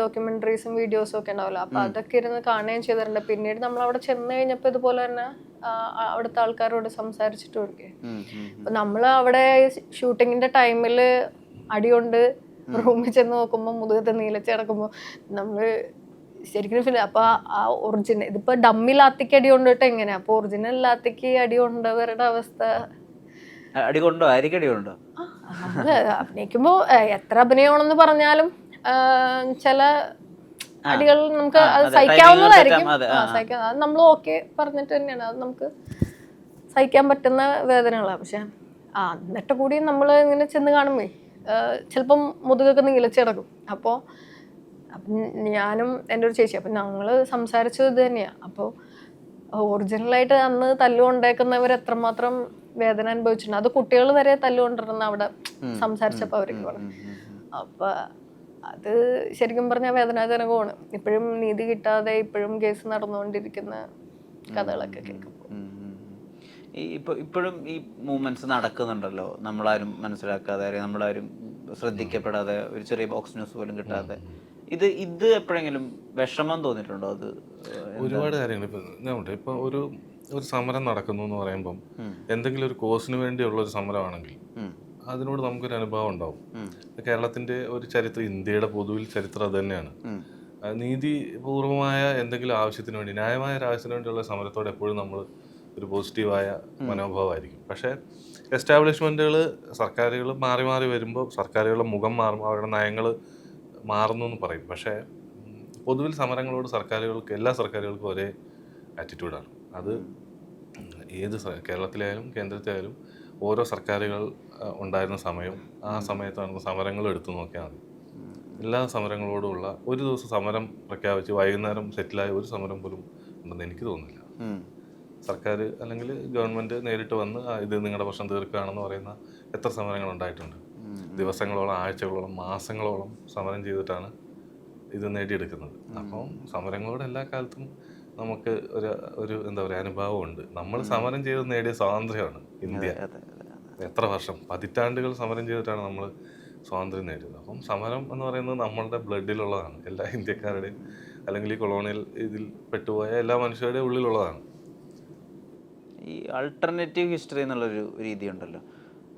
ഡോക്യുമെന്ററീസും വീഡിയോസും ഒക്കെ ഉണ്ടാവല്ലോ. അപ്പൊ അതൊക്കെ ഇരുന്ന് കാണുകയും ചെയ്തിട്ടുണ്ട്. പിന്നീട് നമ്മൾ അവിടെ ചെന്ന് കഴിഞ്ഞപ്പോൾ ഇതുപോലെ തന്നെ അവിടുത്തെ ആൾക്കാരോട് സംസാരിച്ചിട്ട് കൊടുക്കുക അപ്പൊ നമ്മൾ അവിടെ ഷൂട്ടിങ്ങിന്റെ ടൈമിൽ അടികൊണ്ട് റൂമിൽ ചെന്ന് നോക്കുമ്പോൾ മുതുകത്ത് നീലച്ച് കിടക്കുമ്പോൾ നമ്മൾ ശരിക്കും ഫീൽ അപ്പൊ ആ ഒറിജിനൽ ഇതിപ്പോ ഡമ്മി ലാത്തിക്ക് അടി കൊണ്ടിട്ട് എങ്ങനെയാ? അപ്പൊ ഒറിജിനൽ ലാത്തിക്ക് അടി കൊണ്ടവരുടെ അവസ്ഥ. അടി കൊണ്ടോ? ആയിരിക്കും അടി കൊണ്ടോ? അഭിനയിക്കുമ്പോൾ അഭിനയിക്കുമ്പോ എത്ര അഭിനയമാണെന്ന് പറഞ്ഞാലും ചില അടികൾ നമുക്ക് അത് സഹിക്കാവുന്നതായിരിക്കും. സഹിക്കാം അത് നമ്മൾ ഓക്കെ പറഞ്ഞിട്ട് തന്നെയാണ്. അത് നമുക്ക് സഹിക്കാൻ പറ്റുന്ന വേദനകളാണ് പക്ഷെ ആ എന്നിട്ട് കൂടി നമ്മൾ ഇങ്ങനെ ചെന്ന് കാണുമ്പേ ചിലപ്പം മുതുകൊക്കെ നീളച്ചിടക്കും അപ്പോൾ അപ്പം ഞാനും എന്റെ ഒരു ചേച്ചി അപ്പം ഞങ്ങൾ സംസാരിച്ചത് ഇത് തന്നെയാണ് അപ്പോൾ ഒറിജിനലായിട്ട് അന്ന് തല്ലുകൊണ്ടേക്കുന്നവർ എത്രമാത്രം വേദന അനുഭവിച്ചിട്ടുണ്ട്. അത് കുട്ടികൾ വരെ തല്ലുകൊണ്ടിരുന്ന അവിടെ സംസാരിച്ചപ്പോൾ അവർക്ക് പറഞ്ഞു. അപ്പൊ അത് ശരിക്കും പറഞ്ഞാൽ വേദനാജനകമാണ്. ഇപ്പോഴും നീതി കിട്ടാതെ ഇപ്പോഴും കേസ് നടന്നുകൊണ്ടിരിക്കുന്ന കഥകളൊക്കെ കേൾക്കുമ്പോൾ. ഈ ഇപ്പൊ ഇപ്പോഴും ഈ മൂവ്മെന്റ്സ് നടക്കുന്നുണ്ടല്ലോ. നമ്മളാരും മനസ്സിലാക്കാതെ നമ്മളാരും ശ്രദ്ധിക്കപ്പെടാതെ ഒരു ചെറിയ ബോക്സ് ന്യൂസ് പോലും കിട്ടാതെ. ഇത് ഇത് എപ്പോഴെങ്കിലും വിഷമം തോന്നിയിട്ടുണ്ടോ? അത് ഒരുപാട് കാര്യങ്ങൾ ഇപ്പൊ ഇപ്പൊ ഒരു ഒരു സമരം നടക്കുന്നു എന്ന് പറയുമ്പം എന്തെങ്കിലും ഒരു കോസിന് വേണ്ടിയുള്ള ഒരു സമരമാണെങ്കിൽ. അതിനോട് നമുക്കൊരു അനുഭവം ഉണ്ടാവും. കേരളത്തിന്റെ ഒരു ചരിത്രം ഇന്ത്യയുടെ പൊതുവിൽ ചരിത്രം അത് തന്നെയാണ്. നീതിപൂർവമായ എന്തെങ്കിലും ആവശ്യത്തിന് വേണ്ടി ന്യായമായ ഒരു ആവശ്യത്തിന് വേണ്ടിയുള്ള സമരത്തോടെ എപ്പോഴും നമ്മൾ ഒരു പോസിറ്റീവായ മനോഭാവമായിരിക്കും. പക്ഷേ എസ്റ്റാബ്ലിഷ്മെന്റുകൾ സർക്കാരുകൾ മാറി മാറി വരുമ്പോൾ സർക്കാരുകളുടെ മുഖം മാറും അവരുടെ നയങ്ങൾ മാറുന്നു എന്ന് പറയും. പക്ഷേ പൊതുവിൽ സമരങ്ങളോട് സർക്കാരുകൾക്ക് എല്ലാ സർക്കാരുകൾക്കും ഒരേ ആറ്റിറ്റ്യൂഡാണ് അത് ഏത് കേരളത്തിലായാലും കേന്ദ്രത്തിലായാലും ഓരോ സർക്കാരുകൾ ഉണ്ടായിരുന്ന സമയം ആ സമയത്ത് നടന്ന സമരങ്ങൾ എടുത്തു നോക്കിയാൽ മതി. എല്ലാ സമരങ്ങളോടുമുള്ള ഒരു ദിവസം സമരം പ്രഖ്യാപിച്ച് വൈകുന്നേരം സെറ്റിലായ ഒരു സമരം പോലും ഉണ്ടെന്ന് എനിക്ക് തോന്നുന്നില്ല. സർക്കാർ അല്ലെങ്കിൽ ഗവൺമെന്റ് നേരിട്ട് വന്ന് ഇത് നിങ്ങളുടെ പ്രശ്നം തീർക്കുകയാണെന്ന് പറയുന്ന എത്ര സമരങ്ങൾ ഉണ്ടായിട്ടുണ്ട്? ദിവസങ്ങളോളം ആഴ്ചകളോളം മാസങ്ങളോളം സമരം ചെയ്തിട്ടാണ് ഇത് നേടിയെടുക്കുന്നത്. അപ്പം സമരങ്ങളോട് എല്ലാ കാലത്തും നമുക്ക് ഒരു ഒരു എന്താ പറയുക അനുഭവമുണ്ട്. നമ്മൾ സമരം ചെയ്ത് നേടിയ സ്വാതന്ത്ര്യമാണ് ഇന്ത്യ. എത്ര വർഷം? പതിറ്റാണ്ടുകൾ സമരം ചെയ്തിട്ടാണ് നമ്മൾ സ്വാതന്ത്ര്യം നേടിയത്. അപ്പം സമരം എന്ന് പറയുന്നത് നമ്മളുടെ ബ്ലഡിലുള്ളതാണ്. എല്ലാ ഇന്ത്യക്കാരുടെയും അല്ലെങ്കിൽ ഈ കൊളോണിയൽ ഇതിൽ പെട്ടുപോയ എല്ലാ മനുഷ്യരുടെയും ഉള്ളിലുള്ളതാണ്. ഈ ആൾട്ടർനേറ്റീവ് ഹിസ്റ്ററി എന്നുള്ളൊരു രീതി ഉണ്ടല്ലോ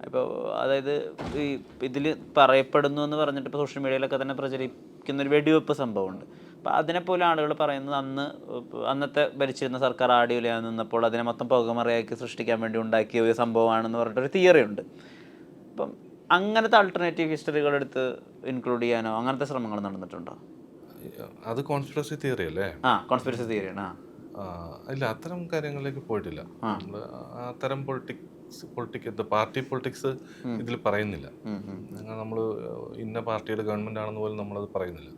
ഇപ്പോൾ അതായത് ഈ ഇതിൽ പറയപ്പെടുന്നു എന്ന് പറഞ്ഞിട്ട് ഇപ്പോൾ സോഷ്യൽ മീഡിയയിലൊക്കെ തന്നെ പ്രചരിക്കുന്ന ഒരു വെടിവെപ്പ് സംഭവമുണ്ട്. അപ്പോൾ അതിനെപ്പോലെ ആളുകൾ പറയുന്നത് അന്ന് അന്നത്തെ ഭരിച്ചിരുന്ന സർക്കാർ ആടിയുലയാൻ നിന്നപ്പോൾ അതിനെ മൊത്തം പുകമറയാക്കി സൃഷ്ടിക്കാൻ വേണ്ടി ഉണ്ടാക്കിയ ഒരു സംഭവമാണെന്ന് പറഞ്ഞിട്ടൊരു തിയറി ഉണ്ട്. അപ്പം അങ്ങനത്തെ ആൾട്ടർനേറ്റീവ് ഹിസ്റ്ററികൾ എടുത്ത് ഇൻക്ലൂഡ് ചെയ്യാനോ അങ്ങനത്തെ ശ്രമങ്ങൾ നടന്നിട്ടുണ്ടോ? അത് കോൺസ്പിറസി തിയറി അല്ലേ? ആ കോൺസ്പിറസി തിയറിയാണ് ആ. ഇല്ല അത്തരം കാര്യങ്ങളിലേക്ക് പോയിട്ടില്ല. അത്തരം അത്തരം പൊളിറ്റിക്സ് പൊളിറ്റിക്സ് പാർട്ടി പൊളിറ്റിക്സ് ഇതിൽ പറയുന്നില്ല. നമ്മൾ ഇന്ന പാർട്ടിയുടെ ഗവൺമെന്റ് ആണെന്ന് പോലും നമ്മളത് പറയുന്നില്ല.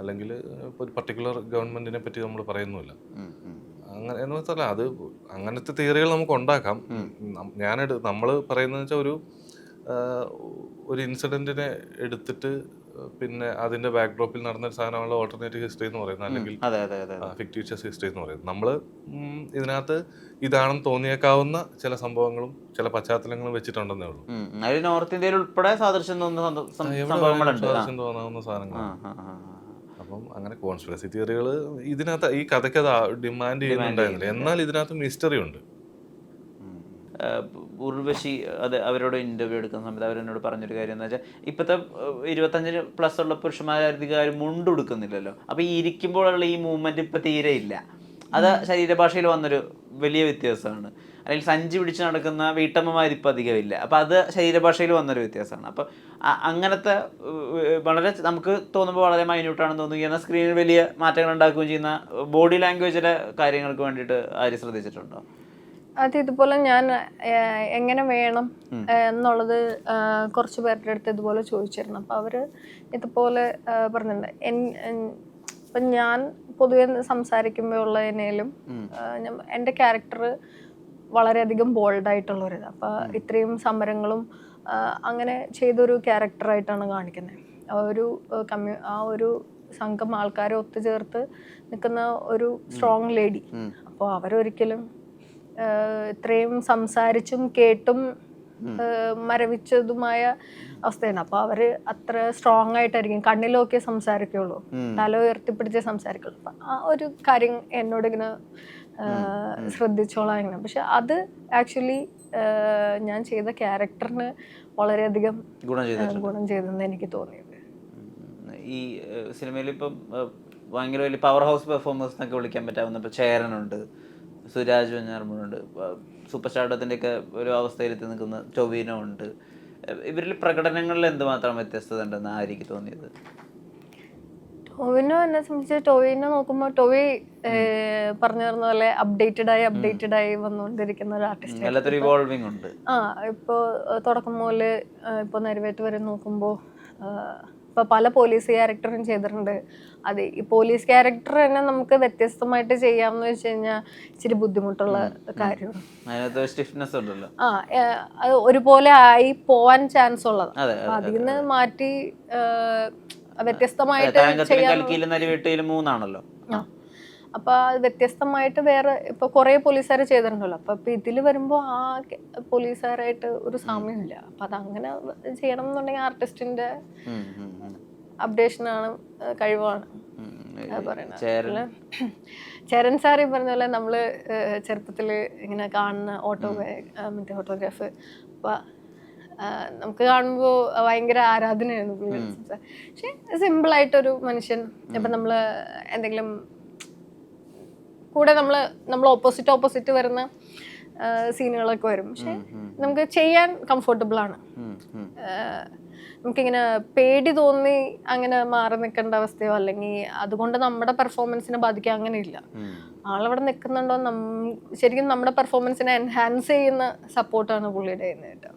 അല്ലെങ്കിൽ ഒരു പർട്ടിക്കുലർ ഗവൺമെന്റിനെ പറ്റി നമ്മൾ പറയുന്നുമില്ല. അങ്ങനെ എന്ന് വെച്ചാൽ അത് അങ്ങനത്തെ തിയറികൾ നമുക്ക് ഉണ്ടാക്കാം. ഞാനെടു നമ്മൾ പറയുന്നത് വെച്ചാൽ ഒരു ഒരു ഇൻസിഡന്റിനെ എടുത്തിട്ട് പിന്നെ അതിന്റെ ബാക്ക്ഡ്രോപ്പിൽ നടന്ന ഒരു സാധനമാണല്ലോ ഓൾട്ടർനേറ്റീവ് ഹിസ്റ്ററി എന്ന് പറയുന്നത് അല്ലെങ്കിൽ ഫിക്ടീഷ്യസ് ഹിസ്റ്ററി എന്ന് പറയുന്നത്. നമ്മൾ ഇതിനകത്ത് ഇതാണെന്ന് തോന്നിയേക്കാവുന്ന ചില സംഭവങ്ങളും ചില പശ്ചാത്തലങ്ങളും വെച്ചിട്ടുണ്ടെന്നേ ഉള്ളൂ. നോർത്ത് ഇന്ത്യയിൽ ഉൾപ്പെടെ സാദൃശ്യം തോന്നാവുന്ന ആ. അപ്പം അങ്ങനെ കോൺസ്പിറസി തിയറികൾ ഇതിനകത്ത് ഈ കഥയ്ക്ക് അത് ഡിമാൻഡ് ചെയ്യുന്നുണ്ടായിരുന്നില്ല. എന്നാൽ ഇതിനകത്ത് മിസ്റ്ററി ഉണ്ട്. ഉർവശി അത് അവരോട് ഇന്റർവ്യൂ എടുക്കുന്ന സമയത്ത് അവരെന്നോട് പറഞ്ഞൊരു കാര്യം എന്ന് വെച്ചാൽ ഇപ്പോഴത്തെ ഇരുപത്തഞ്ച് പ്ലസ് ഉള്ള പുരുഷന്മാരധികാരി മുണ്ട് എടുക്കുന്നില്ലല്ലോ അപ്പോൾ ഈ ഇരിക്കുമ്പോഴുള്ള ഈ മൂവ്മെന്റ് ഇപ്പോൾ തീരെ ഇല്ല. അത് ശരീരഭാഷയിൽ വന്നൊരു വലിയ വ്യത്യാസമാണ്. അല്ലെങ്കിൽ സഞ്ചി പിടിച്ച് നടക്കുന്ന വീട്ടമ്മമാർ ഇപ്പം അധികമില്ല അപ്പോൾ അപ്പം അത് ശരീരഭാഷയിൽ വന്നൊരു വ്യത്യാസമാണ്. അപ്പോൾ അങ്ങനത്തെ വളരെ നമുക്ക് തോന്നുമ്പോൾ വളരെ മൈന്യൂട്ടാണെന്ന് തോന്നുന്നു. എന്നാൽ സ്ക്രീനിൽ വലിയ മാറ്റങ്ങൾ ഉണ്ടാക്കുകയും ചെയ്യുന്ന ബോഡി ലാംഗ്വേജിലെ കാര്യങ്ങൾക്ക് വേണ്ടിയിട്ട് ആര് ശ്രദ്ധിച്ചിട്ടുണ്ടോ? അത് ഇതുപോലെ ഞാൻ എങ്ങനെ വേണം എന്നുള്ളത് കുറച്ച് പേരുടെ അടുത്ത് ഇതുപോലെ ചോദിച്ചിരുന്നു. അപ്പോൾ അവർ ഇതുപോലെ പറഞ്ഞിട്ടുണ്ട്. ഇപ്പം ഞാൻ പൊതുവെ ഏഹ്, എന്റെ ക്യാരക്ടർ വളരെയധികം ബോൾഡായിട്ടുള്ളൊരിത് അപ്പോൾ ഇത്രയും സമരങ്ങളും അങ്ങനെ ചെയ്തൊരു ക്യാരക്ടറായിട്ടാണ് കാണിക്കുന്നത് ആ ഒരു കമ്മ്യൂ ആ ഒരു സംഘം ആൾക്കാരെ ഒത്തുചേർത്ത് നിൽക്കുന്ന ഒരു സ്ട്രോങ് ലേഡി അപ്പോൾ അവരൊരിക്കലും ഇത്രയും സംസാരിച്ചും കേട്ടും മരവിച്ചതുമായ അവസ്ഥയാണ്. അപ്പൊ അവർ അത്ര സ്ട്രോങ് ആയിട്ടായിരിക്കും. കണ്ണിലൊക്കെ സംസാരിക്കുള്ളൂ. തല ഉയർത്തിപ്പിടിച്ച് സംസാരിക്കുള്ളൂ. അപ്പൊ ആ ഒരു കാര്യം എന്നോട് ഇങ്ങനെ ശ്രദ്ധിച്ചോളാം ഇങ്ങനെ. പക്ഷെ അത് ആക്ച്വലി ഞാൻ ചെയ്ത ക്യാരക്ടറിന് വളരെയധികം ഗുണം ചെയ്തെന്ന് എനിക്ക് തോന്നിയത്. ഈ സിനിമയിൽ ഇപ്പം ഭയങ്കര വലിയ പവർ ഹൗസ് പെർഫോമേഴ്സ് എന്നൊക്കെ വിളിക്കാൻ പറ്റാവുന്ന ചേരനുണ്ട്. സുരാജ് വെഞ്ഞാറമ്മൂടുണ്ട് സൂപ്പർ സ്റ്റാർഡത്തിന്റെ ഒക്കെ ഒരു അവസ്ഥയിലെത്തി നിൽക്കുന്ന ചൊവീനോ ഉണ്ട്. ഇവരിൽ പ്രകടനങ്ങളിൽ എന്തുമാത്രം വ്യത്യസ്തത ഉണ്ടെന്ന് ആയിരിക്കും തോന്നിയത്? ടോവിനോ എന്നെ സംബന്ധിച്ച് ടോവിനെ നോക്കുമ്പോൾ ടോവി പറഞ്ഞു പറഞ്ഞ പോലെ അപ്ഡേറ്റഡ് ആയി അപ്ഡേറ്റഡ് ആയി വന്നുകൊണ്ടിരിക്കുന്ന ഒരു ആർട്ടിസ്റ്റ് ഇവോൾവിംഗ് ഉണ്ട്. ആ ഇപ്പോൾ തുടക്കം മുതൽ ഇപ്പോൾ നരുവേറ്റ് വരെ നോക്കുമ്പോൾ ഇപ്പോൾ പല പോലീസ് ക്യാരക്ടറും ചെയ്തിട്ടുണ്ട്. അതെ ഈ പോലീസ് ക്യാരക്ടർ തന്നെ നമുക്ക് വ്യത്യസ്തമായിട്ട് ചെയ്യാമെന്ന് വെച്ച് കഴിഞ്ഞാൽ ഇച്ചിരി ബുദ്ധിമുട്ടുള്ള കാര്യമാണ് ആ അത് ഒരുപോലെ ആയി പോവാൻ ചാൻസ് ഉള്ളതാണ് അതെ അതിൽ നിന്ന് മാറ്റി വ്യത്യസ്തമായിട്ട് ചെയ്യാൻ മൂന്നാണല്ലോ. ആ. അപ്പൊ അത് വ്യത്യസ്തമായിട്ട് വേറെ ഇപ്പൊ കുറെ പോലീസുകാർ ചെയ്തിട്ടുണ്ടല്ലോ. അപ്പൊ ഇപ്പൊ ഇതിൽ വരുമ്പോ ആ പോലീസുകാരായിട്ട് ഒരു സാമ്യമില്ല അപ്പൊ അതങ്ങനെ ചെയ്യണം എന്നുണ്ടെങ്കിൽ ആർട്ടിസ്റ്റിന്റെ അപ്ഡേഷൻ ആണ് ഉം. അപ്ഡേഷനാണ് കഴിവാണ്. ചേരൻ. സാർ ഈ പറഞ്ഞ പോലെ നമ്മൾ ഏഹ് ചെറുപ്പത്തിൽ ഇങ്ങനെ കാണുന്ന ഓട്ടോ മറ്റേ ഓട്ടോഗ്രാഫ് അപ്പൊ നമുക്ക് കാണുമ്പോൾ ഭയങ്കര ആരാധനയായിരുന്നു പക്ഷെ സിമ്പിൾ ആയിട്ടൊരു മനുഷ്യൻ ഇപ്പൊ നമ്മൾ എന്തെങ്കിലും കൂടെ നമ്മൾ നമ്മൾ ഓപ്പോസിറ്റ് ഓപ്പോസിറ്റ് വരുന്ന സീനുകളൊക്കെ വരും. പക്ഷെ നമുക്ക് ചെയ്യാൻ കംഫർട്ടബിൾ ആണ്. നമുക്കിങ്ങനെ പേടി തോന്നി അങ്ങനെ മാറി നിൽക്കേണ്ട അവസ്ഥയോ അല്ലെങ്കിൽ അതുകൊണ്ട് നമ്മുടെ പെർഫോമൻസിനെ ബാധിക്കുക അങ്ങനെയില്ല. ഇല്ല ആളവിടെ നിൽക്കുന്നുണ്ടോ നം ശരിക്കും നമ്മുടെ പെർഫോമൻസിനെ എൻഹാൻസ് ചെയ്യുന്ന സപ്പോർട്ടാണ് പുള്ളിയുടെ കേട്ടോ.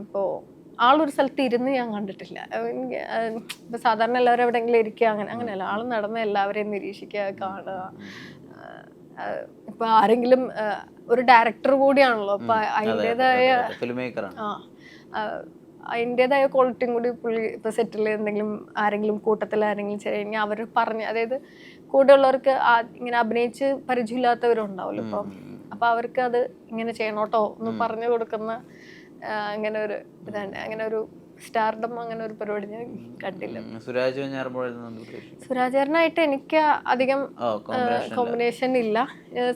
ഇപ്പോൾ ആളൊരു സ്ഥലത്ത് ഇരുന്ന് ഞാൻ കണ്ടിട്ടില്ല. ഇപ്പൊ സാധാരണ എല്ലാവരും എവിടെയെങ്കിലും ഇരിക്കുക അങ്ങനെ അങ്ങനെയല്ല. ആൾ നടന്ന് എല്ലാവരെയും നിരീക്ഷിക്കുക കാണുക. ഇപ്പൊ ആരെങ്കിലും ഒരു ഡയറക്ടർ കൂടിയാണല്ലോ. അപ്പൊ അതിന്റെതായ ആ. അതിന്റെതായ ക്വാളിറ്റിയും കൂടി പുള്ളി ഇപ്പൊ സെറ്റിൽ എന്തെങ്കിലും ആരെങ്കിലും കൂട്ടത്തിൽ ആരെങ്കിലും ചെയ്ത് അവർ പറഞ്ഞ് അതായത് കൂടെയുള്ളവർക്ക് ഉള്ളവർക്ക് ഇങ്ങനെ അഭിനയിച്ച് പരിചയമില്ലാത്തവരുണ്ടാവുമല്ലോ ഇപ്പം. അപ്പൊ അവർക്ക് അത് ഇങ്ങനെ ചെയ്യണോട്ടോ എന്ന് പറഞ്ഞു കൊടുക്കുന്ന അങ്ങനെ ഒരു ഇതാണ്. അങ്ങനെ ഒരു സ്റ്റാർഡം അങ്ങനെ ഒരു പരിപാടി ഞാൻ കണ്ടില്ല. സുരാജ് എനിക്ക് അധികം കോമ്പിനേഷൻ ഇല്ല.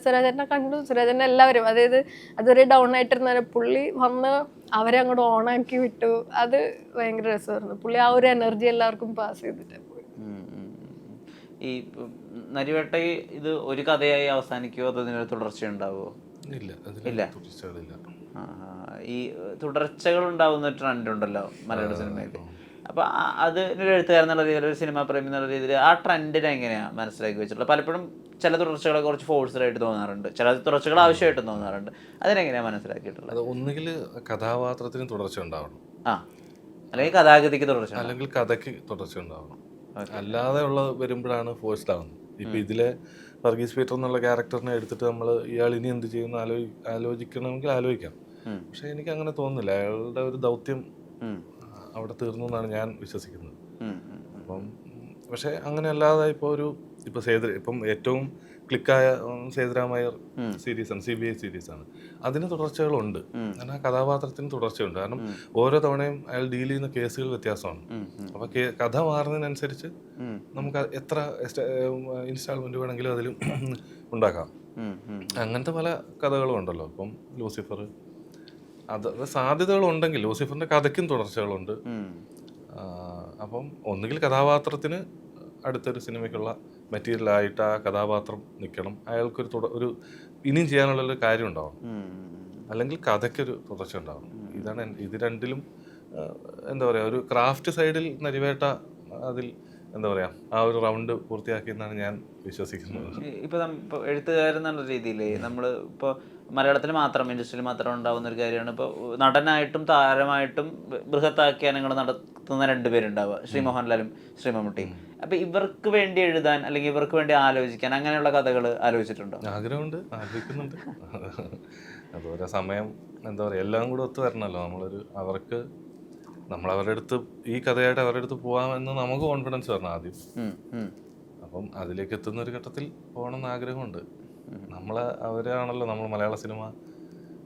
സുരാചേരനെ കണ്ടു. സുരാചേരനെ എല്ലാവരും അതായത് അതൊരു ഡൗൺ ആയിട്ടിരുന്ന പുള്ളി വന്ന് അവരെ അങ്ങോട്ട് ഓണാക്കി വിട്ടു. അത് ഭയങ്കര രസമായിരുന്നു. പുള്ളി ആ ഒരു എനർജി എല്ലാവർക്കും പാസ് ചെയ്തിട്ട്. ഈ നരിവേട്ട ഇത് ഒരു കഥയായി അവസാനിക്കുമോ അതോ ഇതിനൊരു തുടർച്ച ഉണ്ടാവുമോ ഇല്ല. ഇല്ല. ആ. ഈ തുടർച്ചകൾ ഉണ്ടാവുന്ന ട്രെൻഡ് ഉണ്ടല്ലോ മലയാള സിനിമയിൽ അപ്പൊ അത് ഒരു എഴുത്തുകാരൻ എന്നുള്ള രീതിയിൽ ഒരു സിനിമാ പ്രേമി എന്നുള്ള രീതിയിൽ ആ ട്രെൻഡിനെ എങ്ങനെയാ മനസ്സിലാക്കി വെച്ചിട്ടുള്ളത്? പലപ്പോഴും ചില തുടർച്ചകളെ കുറച്ച് ഫോഴ്സ്ഡ് ആയിട്ട് തോന്നാറുണ്ട്. ചില തുടർച്ചകൾ ആവശ്യമായിട്ടും തോന്നാറുണ്ട്. അതിനെങ്ങനെയാ മനസ്സിലാക്കിയിട്ടുള്ളത്? ഒന്നുകിൽ കഥാപാത്രത്തിന് തുടർച്ച ഉണ്ടാവണം. ആ. അല്ലെങ്കിൽ കഥാഗതിക്ക് തുടർച്ച അല്ലെങ്കിൽ കഥയ്ക്ക് തുടർച്ച ഉണ്ടാവണം. അല്ലാതെ ഉള്ള വരുമ്പോഴാണ് ഫോഴ്സ്ഡ് ആവുന്നത്. ഇപ്പൊ ഇതിലെ വർഗീസ് പീറ്റർ എന്നുള്ള ക്യാരക്ടറിനെ എടുത്തിട്ട് നമ്മൾ ഇയാൾ ഇനി എന്ത് ചെയ്യുമെന്ന് ആലോചി ആലോചിക്കണമെങ്കിൽ ആലോചിക്കാം. പക്ഷെ എനിക്ക് അങ്ങനെ തോന്നുന്നില്ല. അയാളുടെ ഒരു ദൗത്യം അവിടെ തീർന്നു എന്നാണ് ഞാൻ വിശ്വസിക്കുന്നത്. അപ്പം പക്ഷെ അങ്ങനെ അല്ലാതെ ഇപ്പോൾ ഒരു ഇപ്പോൾ സേതു ഇപ്പം ഏറ്റവും ക്ലിക്കായ സേതുരാമയ്യർ സീരീസാണ് സി ബി ഐ ആണ്. അതിന് തുടർച്ചകളുണ്ട്. കാരണം ആ കഥാപാത്രത്തിന് തുടർച്ചയുണ്ട്. കാരണം ഓരോ തവണയും അയാൾ ഡീൽ ചെയ്യുന്ന കേസുകൾ വ്യത്യാസമാണ്. അപ്പോൾ കഥ മാറുന്നതിനനുസരിച്ച് നമുക്ക് എത്ര ഇൻസ്റ്റാൾമെന്റ് വേണമെങ്കിലും അതിലും ഉണ്ടാക്കാം. അങ്ങനത്തെ പല കഥകളും ഉണ്ടല്ലോ. ഇപ്പം ലൂസിഫർ അത് സാധ്യതകളുണ്ടെങ്കിൽ ലൂസിഫറിന്റെ കഥയ്ക്കും തുടർച്ചകളുണ്ട്. അപ്പം ഒന്നുകിൽ കഥാപാത്രത്തിന് അടുത്തൊരു സിനിമയ്ക്കുള്ള മെറ്റീരിയൽ ആയിട്ട് ആ കഥാപാത്രം നിൽക്കണം. അയാൾക്കൊരു തുട ഒരു ഇനിയും ചെയ്യാനുള്ളൊരു കാര്യം ഉണ്ടാവണം അല്ലെങ്കിൽ കഥയ്ക്കൊരു തുടർച്ച ഉണ്ടാവണം ഇതാണ് ഇത് രണ്ടിലും എന്താ പറയുക ഒരു ക്രാഫ്റ്റ് സൈഡിൽ നരിവേട്ട അതിൽ എന്താ പറയുക ആ ഒരു റൗണ്ട് പൂർത്തിയാക്കിയെന്നാണ് ഞാൻ വിശ്വസിക്കുന്നത്. ഇപ്പൊ എഴുത്തുകാരെന്നുള്ള രീതിയിൽ നമ്മൾ ഇപ്പോൾ മലയാളത്തിൽ മാത്രം ഇൻഡസ്ട്രിയിൽ മാത്രം ഉണ്ടാകുന്ന ഒരു കാര്യമാണ്. ഇപ്പോൾ നടനായിട്ടും താരമായിട്ടും ബൃഹത്താഖ്യാനങ്ങൾ നടത്തുന്ന രണ്ടുപേരുണ്ടാവുക ശ്രീ മോഹൻലാലും ശ്രീ മമ്മൂട്ടിയും അപ്പൊ ഇവർക്ക് വേണ്ടി എഴുതാൻ അല്ലെങ്കിൽ ഇവർക്ക് വേണ്ടി ആലോചിക്കാൻ അങ്ങനെയുള്ള കഥകൾ ആലോചിച്ചിട്ടുണ്ടോ? ആഗ്രഹമുണ്ട്. ആഗ്രഹിക്കുന്നുണ്ട്. അതുപോലെ സമയം എന്താ പറയുക എല്ലാം കൂടെ ഒത്തു വരണമല്ലോ നമ്മളൊരു അവർക്ക് നമ്മൾ അവരുടെ അടുത്ത് ഈ കഥയായിട്ട് അവരുടെ അടുത്ത് പോകാമെന്ന് നമുക്ക് കോൺഫിഡൻസ് വരണം ആദ്യം. അപ്പം അതിലേക്ക് എത്തുന്ന ഒരു ഘട്ടത്തിൽ പോകണമെന്ന് ആഗ്രഹമുണ്ട്. നമ്മളെ അവരാണല്ലോ നമ്മൾ മലയാള സിനിമ.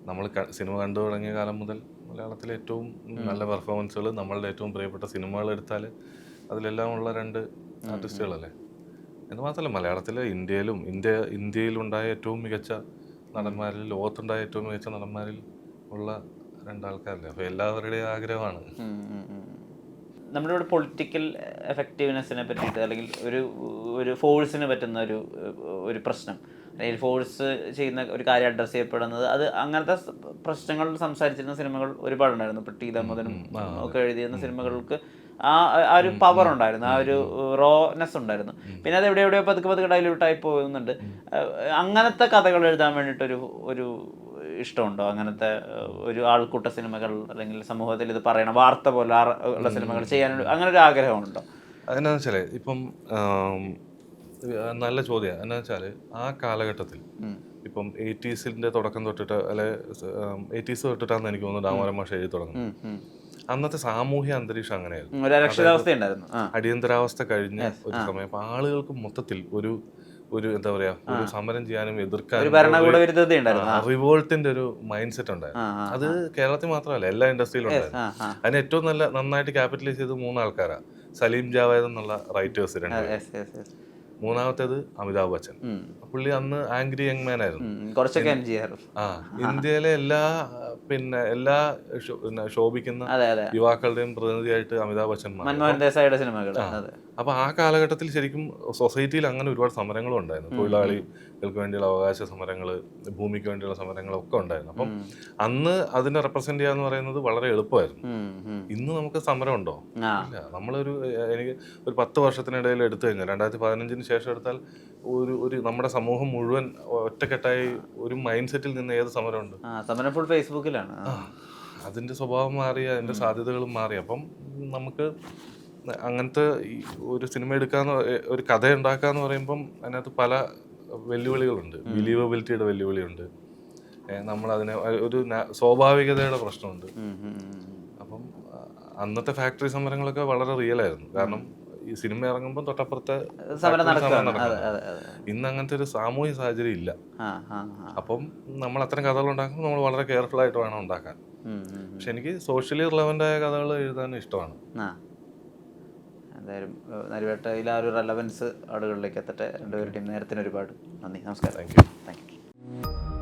നമ്മൾ സിനിമ കണ്ടു തുടങ്ങിയ കാലം മുതൽ മലയാളത്തിലെ ഏറ്റവും നല്ല പെർഫോമൻസുകൾ നമ്മളുടെ ഏറ്റവും പ്രിയപ്പെട്ട സിനിമകൾ എടുത്താൽ അതിലെല്ലാം ഉള്ള രണ്ട് ആർട്ടിസ്റ്റുകളല്ലേ? എന്ന് മാത്രമല്ല മലയാളത്തിലെ ഇന്ത്യയിലും ഇന്ത്യ ഇന്ത്യയിലുണ്ടായ ഏറ്റവും മികച്ച നടന്മാരിൽ ലോകത്തുണ്ടായ ഏറ്റവും മികച്ച നടന്മാരിൽ ഉള്ള രണ്ടാൾക്കാരല്ലേ? അപ്പോൾ എല്ലാവരുടെയും ആഗ്രഹമാണ്. നമ്മുടെ ഇവിടെ പൊളിറ്റിക്കൽ എഫക്റ്റീവ്നെസ്സിനെ പറ്റിയിട്ട് അല്ലെങ്കിൽ ഒരു ഒരു ഫോഴ്സിന് പറ്റുന്ന ഒരു ഒരു പ്രശ്നം. അല്ലെങ്കിൽ ഫോഴ്സ് ചെയ്യുന്ന ഒരു കാര്യം അഡ്രസ്സ് ചെയ്യപ്പെടുന്നത്. അത് അങ്ങനത്തെ പ്രശ്നങ്ങൾ സംസാരിച്ചിരുന്ന സിനിമകൾ ഒരുപാടുണ്ടായിരുന്നു. ഇപ്പോൾ ടി ദമോദനും ഒക്കെ എഴുതിയിരുന്ന സിനിമകൾക്ക് ആ ആ ഒരു പവർ ഉണ്ടായിരുന്നു. ആ ഒരു റോനെസ് ഉണ്ടായിരുന്നു. പിന്നെ അത് എവിടെ എവിടെയോ പതുക്കെ പതുക്കെ ഡയലൂട്ടായി പോകുന്നുണ്ട്. അങ്ങനത്തെ കഥകൾ എഴുതാൻ വേണ്ടിയിട്ടൊരു ഒരു ഇഷ്ടമുണ്ടോ? അങ്ങനത്തെ ഒരു ആൾക്കൂട്ട സിനിമകൾ അല്ലെങ്കിൽ സമൂഹത്തിൽ ഇത് പറയണ വാർത്ത പോലെ ഉള്ള സിനിമകൾ ചെയ്യാനുള്ള അങ്ങനെ ഒരു ആഗ്രഹമുണ്ടോ? അതെന്നാന്ന് വെച്ചാൽ ഇപ്പം നല്ല ചോദ്യമാണ് എന്നാ വെച്ചാൽ ആ കാലഘട്ടത്തിൽ ഇപ്പം എയ്റ്റീസിന്റെ തുടക്കം തൊട്ടിട്ട് അല്ലെ എയ്റ്റീസ് തൊട്ടിട്ടാന്ന് എനിക്ക് തോന്നുന്നു ഡാമോരം മാഷ എഴുതി തുടങ്ങുന്നത്. അന്നത്തെ സാമൂഹ്യ അന്തരീക്ഷം അങ്ങനെയായിരുന്നു. അടിയന്തരാവസ്ഥ കഴിഞ്ഞ ഒരു സമയം. അപ്പൊ ആളുകൾക്ക് മൊത്തത്തിൽ ഒരു ഒരു എന്താ പറയാ ഒരു സമരം ചെയ്യാനും എതിർക്കാനും റിവോൾട്ടിന്റെ ഒരു മൈൻഡ് സെറ്റ് ഉണ്ടായിരുന്നു. അത് കേരളത്തിൽ മാത്രമല്ല എല്ലാ ഇൻഡസ്ട്രിയിലും ഉണ്ടായിരുന്നു. അതിന് ഏറ്റവും നല്ല നന്നായിട്ട് ക്യാപിറ്റലൈസ് ചെയ്ത് മൂന്നാൾക്കാരാ. സലീം ജാവേദ് എന്നുള്ള റൈറ്റേഴ്സ് രണ്ട്. മൂന്നാമത്തേത് അമിതാഭ് ബച്ചൻ. പുള്ളി അന്ന് ആംഗ്രി യങ് മാൻ ആയിരുന്നു. കുറച്ചൊക്കെ എം ജി ആർ ആ ഇന്ത്യയിലെ എല്ലാ പിന്നെ എല്ലാ ശോഭിക്കുന്ന യുവാക്കളുടെയും പ്രതിനിധിയായിട്ട് അമിതാഭ് ബച്ചൻ മാറി. മൻമോഹൻ ദേശായിയുടെ സിനിമകൾ. അതെ അപ്പൊ ആ കാലഘട്ടത്തിൽ ശരിക്കും സൊസൈറ്റിയിൽ അങ്ങനെ ഒരുപാട് സമരങ്ങളും ഉണ്ടായിരുന്നു. തൊഴിലാളികൾക്ക് വേണ്ടിയുള്ള അവകാശ സമരങ്ങൾ ഭൂമിക്ക് വേണ്ടിയുള്ള സമരങ്ങളൊക്കെ ഉണ്ടായിരുന്നു. അപ്പം അന്ന് അതിനെ റെപ്രസെന്റ് ചെയ്യാന്ന് പറയുന്നത് വളരെ എളുപ്പമായിരുന്നു. ഇന്ന് നമുക്ക് സമരം ഉണ്ടോ? ഇല്ല. നമ്മളൊരു എനിക്ക് ഒരു പത്ത് വർഷത്തിനിടയിൽ എടുത്തു കഴിഞ്ഞാൽ രണ്ടായിരത്തി പതിനഞ്ചിന് ശേഷം എടുത്താൽ ഒരു ഒരു നമ്മുടെ സമൂഹം മുഴുവൻ ഒറ്റക്കെട്ടായി ഒരു മൈൻഡ് സെറ്റിൽ നിന്ന് ഏത് സമരമുണ്ട്? സമരം ഫുൾ ഫേസ്ബുക്കിലാണ്. അതിന്റെ സ്വഭാവം മാറി അതിന്റെ സാധ്യതകളും മാറി. അപ്പം നമുക്ക് അങ്ങനത്തെ ഒരു സിനിമ എടുക്കാന്ന് ഒരു കഥ ഉണ്ടാക്കാന്ന് പറയുമ്പം അതിനകത്ത് പല വെല്ലുവിളികളുണ്ട്. ബിലീവബിലിറ്റിയുടെ വെല്ലുവിളിയുണ്ട്. നമ്മൾ അതിനെ ഒരു സ്വാഭാവികതയുടെ പ്രശ്നമുണ്ട്. അപ്പം അന്നത്തെ ഫാക്ടറി സമരങ്ങളൊക്കെ വളരെ റിയൽ ആയിരുന്നു. കാരണം ഈ സിനിമ ഇറങ്ങുമ്പോൾ തൊട്ടപ്പുറത്തെ ഇന്ന് അങ്ങനത്തെ ഒരു സാമൂഹ്യ സാഹചര്യം ഇല്ല. അപ്പം നമ്മൾ അത്തരം കഥകൾ ഉണ്ടാക്കുമ്പോൾ നമ്മൾ വളരെ കെയർഫുൾ ആയിട്ട് വേണം ഉണ്ടാക്കാൻ. പക്ഷെ എനിക്ക് സോഷ്യലി റിലവന്റ് ആയ കഥകൾ എഴുതാൻ ഇഷ്ടമാണ്. എന്തായാലും നരിവേട്ടയിൽ ആ ഒരു റെലവൻസ് ആളുകളിലേക്ക് എത്തട്ടെ. രണ്ടുപേരുടെയും നേരത്തിന് ഒരുപാട് നന്ദി. നമസ്കാരം. Thank you thank you